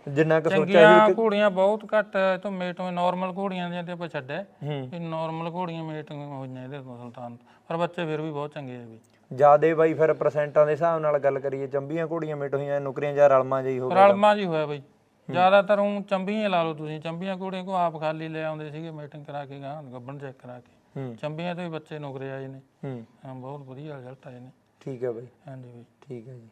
Speaker 1: ਜਿੰਨਾ ਕੁ ਸੋਚਿਆ
Speaker 2: ਚੰਗੀਆਂ ਘੋੜੀਆਂ ਬਹੁਤ ਘੱਟ ਤੋਂ ਮੇਟ ਹੋਏ ਨਾਰਮਲ ਘੋੜੀਆਂ ਦੀਆਂ ਤੇ ਆਪਾਂ ਛੱਡਿਆ।
Speaker 1: ਹੂੰ।
Speaker 2: ਇਹ ਨਾਰਮਲ ਘੋੜੀਆਂ ਮੇਟ ਹੋਈਆਂ ਇਹਦੇ ਤੋਂ ਸੁਲਤਾਨ ਤੋਂ। ਪਰ ਬੱਚੇ ਫਿਰ ਵੀ ਬਹੁਤ ਚੰਗੇ ਆ ਵੀ।
Speaker 1: ਜਿਆਦੇ ਬਾਈ ਫਿਰ ਪਰਸੈਂਟਾਂ ਦੇ ਹਿਸਾਬ ਨਾਲ ਗੱਲ ਕਰੀਏ ਚੰਬੀਆਂ ਘੋੜੀਆਂ ਮਿਟ ਹੋਈਆਂ ਨੁਕਰੀਆਂ ਜਾਂ ਰਲਮਾਂ ਜਿਹੀ ਹੋ ਗਿਆ
Speaker 2: ਰਲਮਾ ਜੀ ਹੋਇਆ ਬਈ। ਜ਼ਿਆਦਾਤਰ ਉਹ ਚੰਬੀਆਂ ਲਾ ਲਓ ਤੁਸੀਂ ਚੰਬੀਆਂ ਘੋੜੀਆਂ ਕੋ ਆਪ ਖਾਲੀ ਲੈ ਆਉਂਦੇ ਸੀਗੇ ਮੀਟਿੰਗ ਕਰਾ ਕੇ ਗਾਂ ਗੱਬਣ ਚੈੱਕ ਕਰਾ ਕੇ।
Speaker 1: ਹੂੰ।
Speaker 2: ਚੰਬੀਆਂ ਤੇ ਵੀ ਬੱਚੇ ਨੁਕਰੇ ਆਏ ਨੇ।
Speaker 1: ਹੂੰ।
Speaker 2: ਹਾਂ ਬਹੁਤ ਵਧੀਆ ਰਿਜ਼ਲਟ ਆਏ ਨੇ।
Speaker 1: ਠੀਕ ਹੈ ਬਾਈ।
Speaker 2: ਹਾਂਜੀ ਬਈ।
Speaker 1: ਠੀਕ ਹੈ ਜੀ।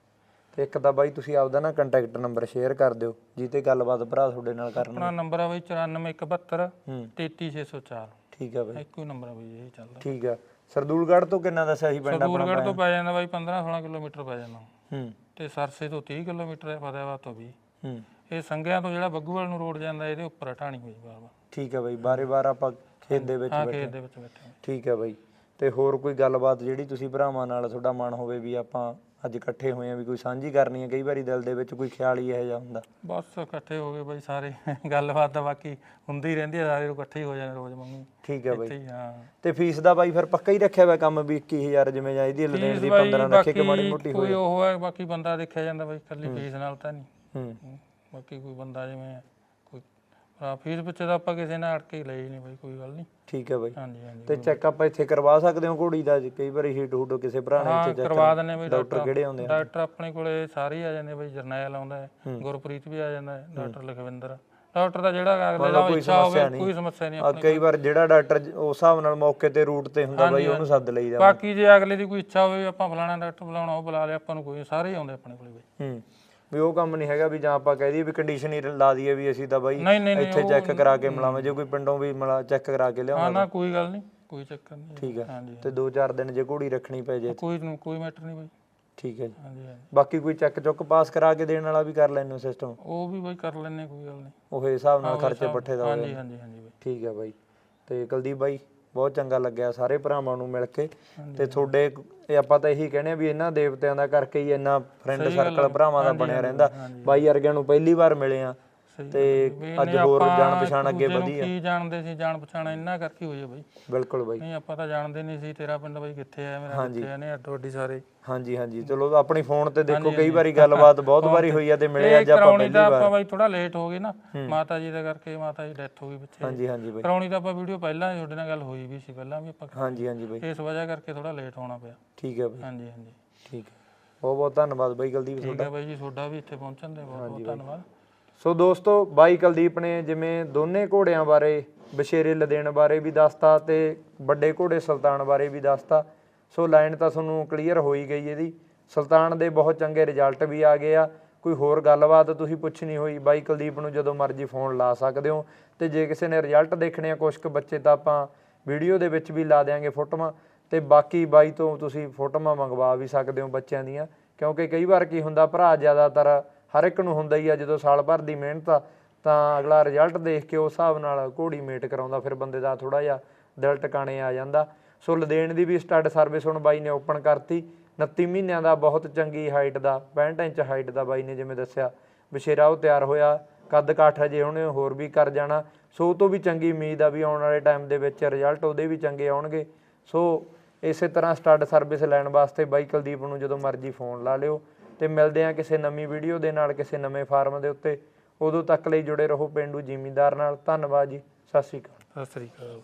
Speaker 1: ਤੇ ਇੱਕ ਤਾਂ ਬਾਈ ਤੁਸੀਂ ਆਪਦਾ ਨਾ ਕੰਟੈਕਟ ਨੰਬਰ ਸ਼ੇਅਰ ਕਰ ਦਿਓ ਜਿੱਤੇ ਗੱਲਬਾਤ ਭਰਾ ਤੁਹਾਡੇ ਨਾਲ ਕਰਨ
Speaker 2: ਆਪਣਾ ਨੰਬਰ ਆ ਬਈ 94172
Speaker 1: ਹੂੰ।
Speaker 2: 33604
Speaker 1: ਠੀਕ ਹੈ ਬਾਈ।
Speaker 2: ਇੱਕੋ ਹੀ ਨੰਬਰ ਆ ਬਈ ਇਹ ਚੱਲਦਾ।
Speaker 1: ਠੀਕ ਆ। ਸਰਦੂਲਗੜ੍ਹ ਤੋਂ ਕਿੰਨਾ ਦੱਸਿਆ ਸੀ ਪਿੰਡ ਆਪਣਾ
Speaker 2: ਦੂਰਗੜ੍ਹ ਤੋਂ ਪੈ ਜਾਂਦਾ ਬਾਈ 15 16 ਕਿਲੋਮੀਟਰ ਪੈ ਜਾਂਦਾ।
Speaker 1: ਹੂੰ।
Speaker 2: ਤੇ ਸਰਸੇ ਤੋਂ 30 ਕਿਲੋਮੀਟਰ ਹੈ ਫਤਿਆਬਾਦ ਤੋਂ ਵੀ
Speaker 1: ਹੂੰ।
Speaker 2: ਇਹ ਸੰਗਿਆਂ ਤੋਂ ਜਿਹੜਾ ਬੱਗੂਵਾਲ ਨੂੰ ਰੋਡ ਜਾਂਦਾ ਇਹਦੇ ਉੱਪਰ ਆ ਢਾਣੀ ਹੋਈ ਬਾਬਾ
Speaker 1: ਠੀਕ ਹੈ ਬਾਈ ਬਾਰੇ ਬਾਰ ਆਪਾਂ ਖੇਤ ਦੇ ਵਿੱਚ
Speaker 2: ਆ
Speaker 1: ਬੈਠੇ।
Speaker 2: ਖੇਤ ਦੇ ਵਿੱਚ ਬੈਠੇ ਹਾਂ।
Speaker 1: ਠੀਕ ਹੈ ਬਾਈ। ਤੇ ਹੋਰ ਕੋਈ ਗੱਲਬਾਤ ਜਿਹੜੀ ਤੁਸੀਂ ਭਰਾਵਾਂ ਨਾਲ ਤੁਹਾਡਾ ਮਨ ਹੋਵੇ ਵੀ ਆਪਾਂ ਅੱਜ ਇਕੱਠੇ ਹੋਏ ਆ ਵੀ ਕੋਈ ਸਾਂਝੀ ਕਰਨੀ ਹੈ ਕਈ ਵਾਰੀ ਦਿਲ ਦੇ ਵਿੱਚ ਕੋਈ ਖਿਆਲ ਹੀ ਇਹੋ ਜਿਹਾ ਹੁੰਦਾ।
Speaker 2: ਬਸ ਇਕੱਠੇ ਹੋ ਗਏ ਬਾਈ ਸਾਰੇ ਗੱਲਬਾਤ ਤਾਂ ਬਾਕੀ ਹੁੰਦੀ ਹੀ ਰਹਿੰਦੀ ਹੈ ਸਾਰੇ ਲੋਕ ਇਕੱਠੇ ਹੀ ਹੋ ਜਾਂਦੇ ਰੋਜ਼ ਮੰਗੂ
Speaker 1: ਠੀਕ ਹੈ ਬਾਈ।
Speaker 2: ਇੱਥੇ ਹੀ
Speaker 1: ਤੇ ਫੀਸ ਦਾ ਬਾਈ ਫਿਰ ਪੱਕਾ ਹੀ ਰੱਖਿਆ ਹੋਇਆ ਕੰਮ ਵੀ 21000 ਜਿਵੇਂ ਜਾਂ ਇਹਦੀ ਲੈਣ ਦੀ
Speaker 2: ਬਾਈ
Speaker 1: 15 ਰੱਖੇ ਕਿ ਮਾੜੀ ਮੋਟੀ
Speaker 2: ਕੋਈ ਉਹ ਹੈ ਬਾਕੀ ਬੰਦਾ ਦੇਖਿਆ ਜਾਂਦਾ ਬਾਈ ਇਕੱਲੀ ਫੀਸ ਨਾਲ ਤਾਂ ਨਹੀਂ।
Speaker 1: ਹੂੰ,
Speaker 2: ਬਾਕੀ ਕੋਈ ਬੰਦਾ ਜਿਵੇਂ ਆ ਫੀਸ ਪਿੱਛੇ ਤਾਂ ਆਪਾਂ ਕਿਸੇ ਨਾਲ ਅੜ ਕੇ ਹੀ ਲਈ ਨਹੀਂ ਬਾਈ ਕੋਈ ਗੱਲ ਨਹੀਂ।
Speaker 1: ਠੀਕ ਹੈ ਬਾਈ।
Speaker 2: ਹਾਂਜੀ ਹਾਂਜੀ
Speaker 1: ਤੇ ਚੈੱਕ ਆਪਾਂ ਇੱਥੇ ਕਰਵਾ ਸਕਦੇ ਹਾਂ ਘੋੜੀ ਦਾ ਜੇ ਕਈ ਵਾਰੀ ਹੀਟ ਹੂਟ ਕਿਸੇ ਭਰਾ ਨੇ
Speaker 2: ਹਾਂ
Speaker 1: ਇੱਥੇ ਚੈੱਕ
Speaker 2: ਕਰਵਾ ਦਿੰਨੇ ਬਈ
Speaker 1: ਡਾਕਟਰ ਕਿਹੜੇ ਆਉਂਦੇ ਆ
Speaker 2: ਡਾਕਟਰ ਆਪਣੇ ਕੋਲੇ ਸਾਰੇ ਹੀ ਆ ਜਾਂਦੇ ਬਈ ਜਰਨੈਲ ਆਉਂਦਾ ਹੈ ਗੁਰਪ੍ਰੀਤ ਵੀ ਆ ਜਾਂਦਾ ਹੈ ਡਾਕਟਰ ਲਖਵਿੰਦਰ। ਡਾਕਟਰ ਦਾ ਜਿਹੜਾ ਅਗਲੇ ਦਾ ਇੱਛਾ ਹੋਵੇ ਕੋਈ ਸਮੱਸਿਆ ਨਹੀਂ
Speaker 1: ਆ ਕਈ ਵਾਰ ਜਿਹੜਾ ਡਾਕਟਰ ਜ- ਉਸ ਹਿਸਾਬ ਨਾਲ ਮੌਕੇ ਤੇ ਰੂਟ ਤੇ ਹੁੰਦਾ ਬਾਈ ਉਹਨੂੰ ਸੱਦ ਲਈਦਾ
Speaker 2: ਬਾਕੀ ਜੇ ਅਗਲੇ ਦੀ ਕੋਈ ਇੱਛਾ ਹੋਵੇ ਆਪਾਂ ਫਲਾਣਾ ਡਾਕਟਰ ਬੁਲਾਉਣਾ ਉਹ ਬੁਲਾ ਲਿਆ ਆਪਾਂ ਨੂੰ ਕੋਈ ਸਾਰੇ ਹੀ ਆਉਂਦੇ ਆਪਣੇ ਕੋਲੇ ਬਈ।
Speaker 1: ਹੂੰ। ਵੀ ਉਹ ਕੰਮ ਨਹੀਂ ਹੈਗਾ ਵੀ ਜਾਂ ਆਪਾਂ ਕਹਿ ਦਈਏ ਵੀ ਕੰਡੀਸ਼ਨ ਹੀ ਲਾ ਦਈਏ ਵੀ ਅਸੀਂ ਤਾਂ ਬਾਈ
Speaker 2: ਨਹੀਂ ਨਹੀਂ ਨਹੀਂ
Speaker 1: ਇੱਥੇ ਚੈੱਕ ਕਰਾ ਕੇ ਮਿਲਾਵਾਂ ਜੇ ਕੋਈ ਪਿੰਡੋਂ ਵੀ ਮਿਲਾ ਚੈੱਕ ਕਰਾ ਕੇ
Speaker 2: ਹਾਂ
Speaker 1: ਲਿਆਉਂਦਾ
Speaker 2: ਨਾ ਕੋਈ ਗੱਲ ਨਹੀਂ ਕੋਈ ਚੱਕਰ ਨਹੀਂ।
Speaker 1: ਠੀਕ ਹੈ
Speaker 2: ਹਾਂਜੀ
Speaker 1: ਤੇ 2-4 ਦਿਨ ਜੇ ਘੋੜੀ ਰੱਖਣੀ ਪੈ ਜੇ।
Speaker 2: ਕੋਈ ਨੂੰ ਕੋਈ ਮੈਟਰ ਨਹੀਂ ਬਈ।
Speaker 1: ਠੀਕ ਹੈ ਜੀ।
Speaker 2: ਹਾਂਜੀ ਹਾਂਜੀ।
Speaker 1: ਬਾਕੀ ਕੋਈ ਚੈੱਕ ਚੁੱਕ ਪਾਸ ਕਰਾ ਕੇ ਦੇਣ ਵਾਲਾ ਵੀ ਕਰ ਲੈਣੋ ਸਿਸਟਮ
Speaker 2: ਉਹ ਵੀ ਬਈ ਕਰ ਲੈਣੇ ਕੋਈ ਗੱਲ ਨਹੀਂ।
Speaker 1: ਉਹ ਹਿਸਾਬ ਨਾਲ ਖਰਚੇ ਪੱਠੇ ਦਾ ਹੋ
Speaker 2: ਹਾਂਜੀ ਹਾਂਜੀ ਹਾਂਜੀ ਬਈ।
Speaker 1: ਠੀਕ ਹੈ ਬਾਈ। ਤੇ ਕੁਲਦੀਪ ਬਾਈ? ਬਹੁਤ ਚੰਗਾ ਲੱਗਿਆ ਸਾਰੇ ਭਰਾਵਾਂ ਨੂੰ ਮਿਲ ਕੇ। ਤੇ ਤੁਹਾਡੇ ਇਹ ਆਪਾਂ ਤਾਂ ਇਹੀ ਕਹਿੰਦੇ ਆ ਵੀ ਇਹਨਾਂ ਦੇਵਤਿਆਂ ਦਾ ਕਰਕੇ ਹੀ ਇੰਨਾ ਫਰੈਂਡ ਸਰਕਲ ਭਰਾਵਾਂ ਦਾ ਬਣਿਆ ਰਹਿੰਦਾ। ਬਾਈ ਵਰਗਿਆਂ ਨੂੰ ਪਹਿਲੀ ਵਾਰ ਮਿਲੇ ਆ ਤੇ ਅੱਜ ਹੋਰ ਜਾਣ ਪਛਾਣ ਅੱਗੇ ਵਧੀ ਆ
Speaker 2: ਕੀ ਜਾਣਦੇ ਸੀ ਜਾਣ ਪਛਾਣ ਇੰਨਾ ਕਰਕੇ ਹੋਈ ਹੈ ਬਈ।
Speaker 1: ਬਿਲਕੁਲ ਬਾਈ।
Speaker 2: ਨਹੀਂ ਆਪਾਂ ਤਾਂ ਜਾਣਦੇ ਨਹੀਂ ਸੀ ਤੇਰਾ ਪਿੰਡ ਬਈ ਕਿੱਥੇ ਆ ਮੇਰਾ ਕਿੱਥੇ ਆ ਨੇ ਅੱਡੋ ਅੱਡੀ ਸਾਰੇ।
Speaker 1: ਹਾਂਜੀ ਹਾਂਜੀ। ਚਲੋ ਆਪਣੀ ਫੋਨ ਤੇ ਦੇਖੋ ਕਈ ਵਾਰੀ ਗੱਲਬਾਤ ਬਹੁਤ ਵਾਰੀ ਹੋਈ ਆ ਤੇ ਮਿਲੇ ਅੱਜ ਆਪਾਂ ਪਹਿਲੀ ਵਾਰ।
Speaker 2: ਆਪਾਂ ਬਈ ਥੋੜਾ ਲੇਟ ਹੋ ਗਏ ਨਾ ਮਾਤਾ ਜੀ ਦਾ ਕਰਕੇ ਮਾਤਾ ਜੀ ਡੈਥ ਹੋ ਗਈ ਪਿੱਛੇ
Speaker 1: ਹਾਂਜੀ ਹਾਂਜੀ ਬਾਈ।
Speaker 2: ਕਰਾਉਣੀ ਤਾਂ ਆਪਾਂ ਵੀਡੀਓ ਪਹਿਲਾਂ ਤੁਹਾਡੇ ਨਾਲ ਗੱਲ ਹੋਈ ਵੀ ਸੀ ਪਹਿਲਾਂ ਵੀ ਆਪਾਂ
Speaker 1: ਹਾਂਜੀ ਹਾਂਜੀ ਬਾਈ।
Speaker 2: ਇਸ ਵਜ੍ਹਾ ਕਰਕੇ ਥੋੜਾ ਲੇਟ ਹੋਣਾ ਪਿਆ।
Speaker 1: ਠੀਕ ਹੈ ਬਾਈ।
Speaker 2: ਹਾਂਜੀ ਹਾਂਜੀ।
Speaker 1: ਠੀਕ ਹੈ। ਬਹੁਤ ਬਹੁਤ ਧੰਨਵਾਦ ਬਾਈ ਕੁਲਦੀਪ
Speaker 2: ਠੀਕ ਹੈ ਬਾਈ ਜੀ ਤੁਹਾਡਾ ਵੀ ਇੱਥੇ ਪਹੁੰਚਣ ਦੇ ਬਹੁਤ ਬਹੁਤ ਧੰਨਵਾਦ।
Speaker 1: ਸੋ ਦੋਸਤੋ, ਬਾਈ ਕੁਲਦੀਪ ਨੇ ਜਿਵੇਂ ਦੋਨੇ ਘੋੜਿਆਂ ਬਾਰੇ ਬਸ਼ੇਰੇ ਲਦੇਣ ਬਾਰੇ ਵੀ ਦੱਸਤਾ ਤੇ ਵੱਡੇ ਘੋੜੇ ਸੁਲਤਾਨ ਬਾਰੇ ਵੀ ਦੱਸਤਾ। ਸੋ ਲਾਈਨ ਤਾਂ ਤੁਹਾਨੂੰ ਕਲੀਅਰ ਹੋਈ ਗਈ ਇਹਦੀ। ਸੁਲਤਾਨ ਦੇ ਬਹੁਤ ਚੰਗੇ ਰਿਜ਼ਲਟ ਵੀ ਆ ਗਏ ਆ। ਕੋਈ ਹੋਰ ਗੱਲਬਾਤ ਤੁਸੀਂ ਪੁੱਛਣੀ ਹੋਈ, ਬਾਈ ਕੁਲਦੀਪ ਨੂੰ ਜਦੋਂ ਮਰਜ਼ੀ ਫੋਨ ਲਾ ਸਕਦੇ ਹੋ। ਤੇ ਜੇ ਕਿਸੇ ਨੇ ਰਿਜ਼ਲਟ ਦੇਖਣੇ ਆ ਕੁਝ ਕੁ ਬੱਚੇ ਤਾਂ ਆਪਾਂ ਵੀਡੀਓ ਦੇ ਵਿੱਚ ਵੀ ਲਾ ਦੇਾਂਗੇ ਫੋਟੋਆਂ। ਤੇ ਬਾਕੀ ਬਾਈ ਤੋਂ ਤੁਸੀਂ ਫੋਟੋਆਂ ਮੰਗਵਾ ਵੀ ਸਕਦੇ ਹੋ ਬੱਚਿਆਂ ਦੀਆਂ। ਕਿਉਂਕਿ ਕਈ ਵਾਰ ਕੀ ਹੁੰਦਾ, ਭਰਾ ਜ਼ਿਆਦਾਤਰ ਹਰ ਇੱਕ ਨੂੰ ਹੁੰਦਾ ਹੀ ਆ, ਜਦੋਂ ਸਾਲ ਭਰ ਦੀ ਮਿਹਨਤ ਆ, ਤਾਂ ਅਗਲਾ ਰਿਜ਼ਲਟ ਦੇਖ ਕੇ ਉਸ ਹਿਸਾਬ ਨਾਲ ਘੋੜੀ ਮੇਟ ਕਰਾਉਂਦਾ, ਫਿਰ ਬੰਦੇ ਦਾ ਥੋੜਾ ਜਿਹਾ ਦਿਲ ਟਿਕਾਣੇ ਆ ਜਾਂਦਾ। ਸੋ ਲਦੇਣ ਦੀ ਵੀ ਸਟੱਡ ਸਰਵਿਸ ਹੁਣ ਬਾਈ ਨੇ ਓਪਨ ਕਰਤੀ। 29 ਮਹੀਨਿਆਂ ਦਾ ਬਹੁਤ ਚੰਗੀ ਹਾਈਟ ਦਾ 65 ਇੰਚ ਹਾਈਟ ਦਾ ਬਾਈ ਨੇ ਜਿਵੇਂ ਦੱਸਿਆ। ਬਸ਼ੇਰਾ ਉਹ ਤਿਆਰ ਹੋਇਆ, ਕੱਦ ਕਾਠ ਅਜੇ ਉਹਨੇ ਹੋਰ ਵੀ ਕਰ ਜਾਣਾ। ਸੋ ਉਹ ਤੋਂ ਵੀ ਚੰਗੀ ਉਮੀਦ ਆ ਵੀ ਆਉਣ ਵਾਲੇ ਟਾਈਮ ਦੇ ਵਿੱਚ ਰਿਜ਼ਲਟ ਉਹਦੇ ਵੀ ਚੰਗੇ ਆਉਣਗੇ। ਸੋ ਇਸੇ ਤਰ੍ਹਾਂ ਸਟੱਡ ਸਰਵਿਸ ਲੈਣ ਵਾਸਤੇ ਬਾਈ ਕੁਲਦੀਪ ਨੂੰ ਜਦੋਂ ਮਰਜ਼ੀ ਫੋਨ ਲਾ ਲਿਓ। ਤੇ ਮਿਲਦੇ ਹਾਂ ਕਿਸੇ ਨਵੀਂ ਵੀਡੀਓ ਦੇ ਨਾਲ ਕਿਸੇ ਨਵੇਂ ਫਾਰਮ ਦੇ ਉੱਤੇ। ਉਦੋਂ ਤੱਕ ਲਈ ਜੁੜੇ ਰਹੋ ਪਿੰਡੂ ਜ਼ਿਮੀਂਦਾਰ ਨਾਲ। ਧੰਨਵਾਦ ਜੀ। ਸਤਿ ਸ਼੍ਰੀ ਅਕਾਲ।
Speaker 2: ਸਤਿ ਸ੍ਰੀ ਅਕਾਲ।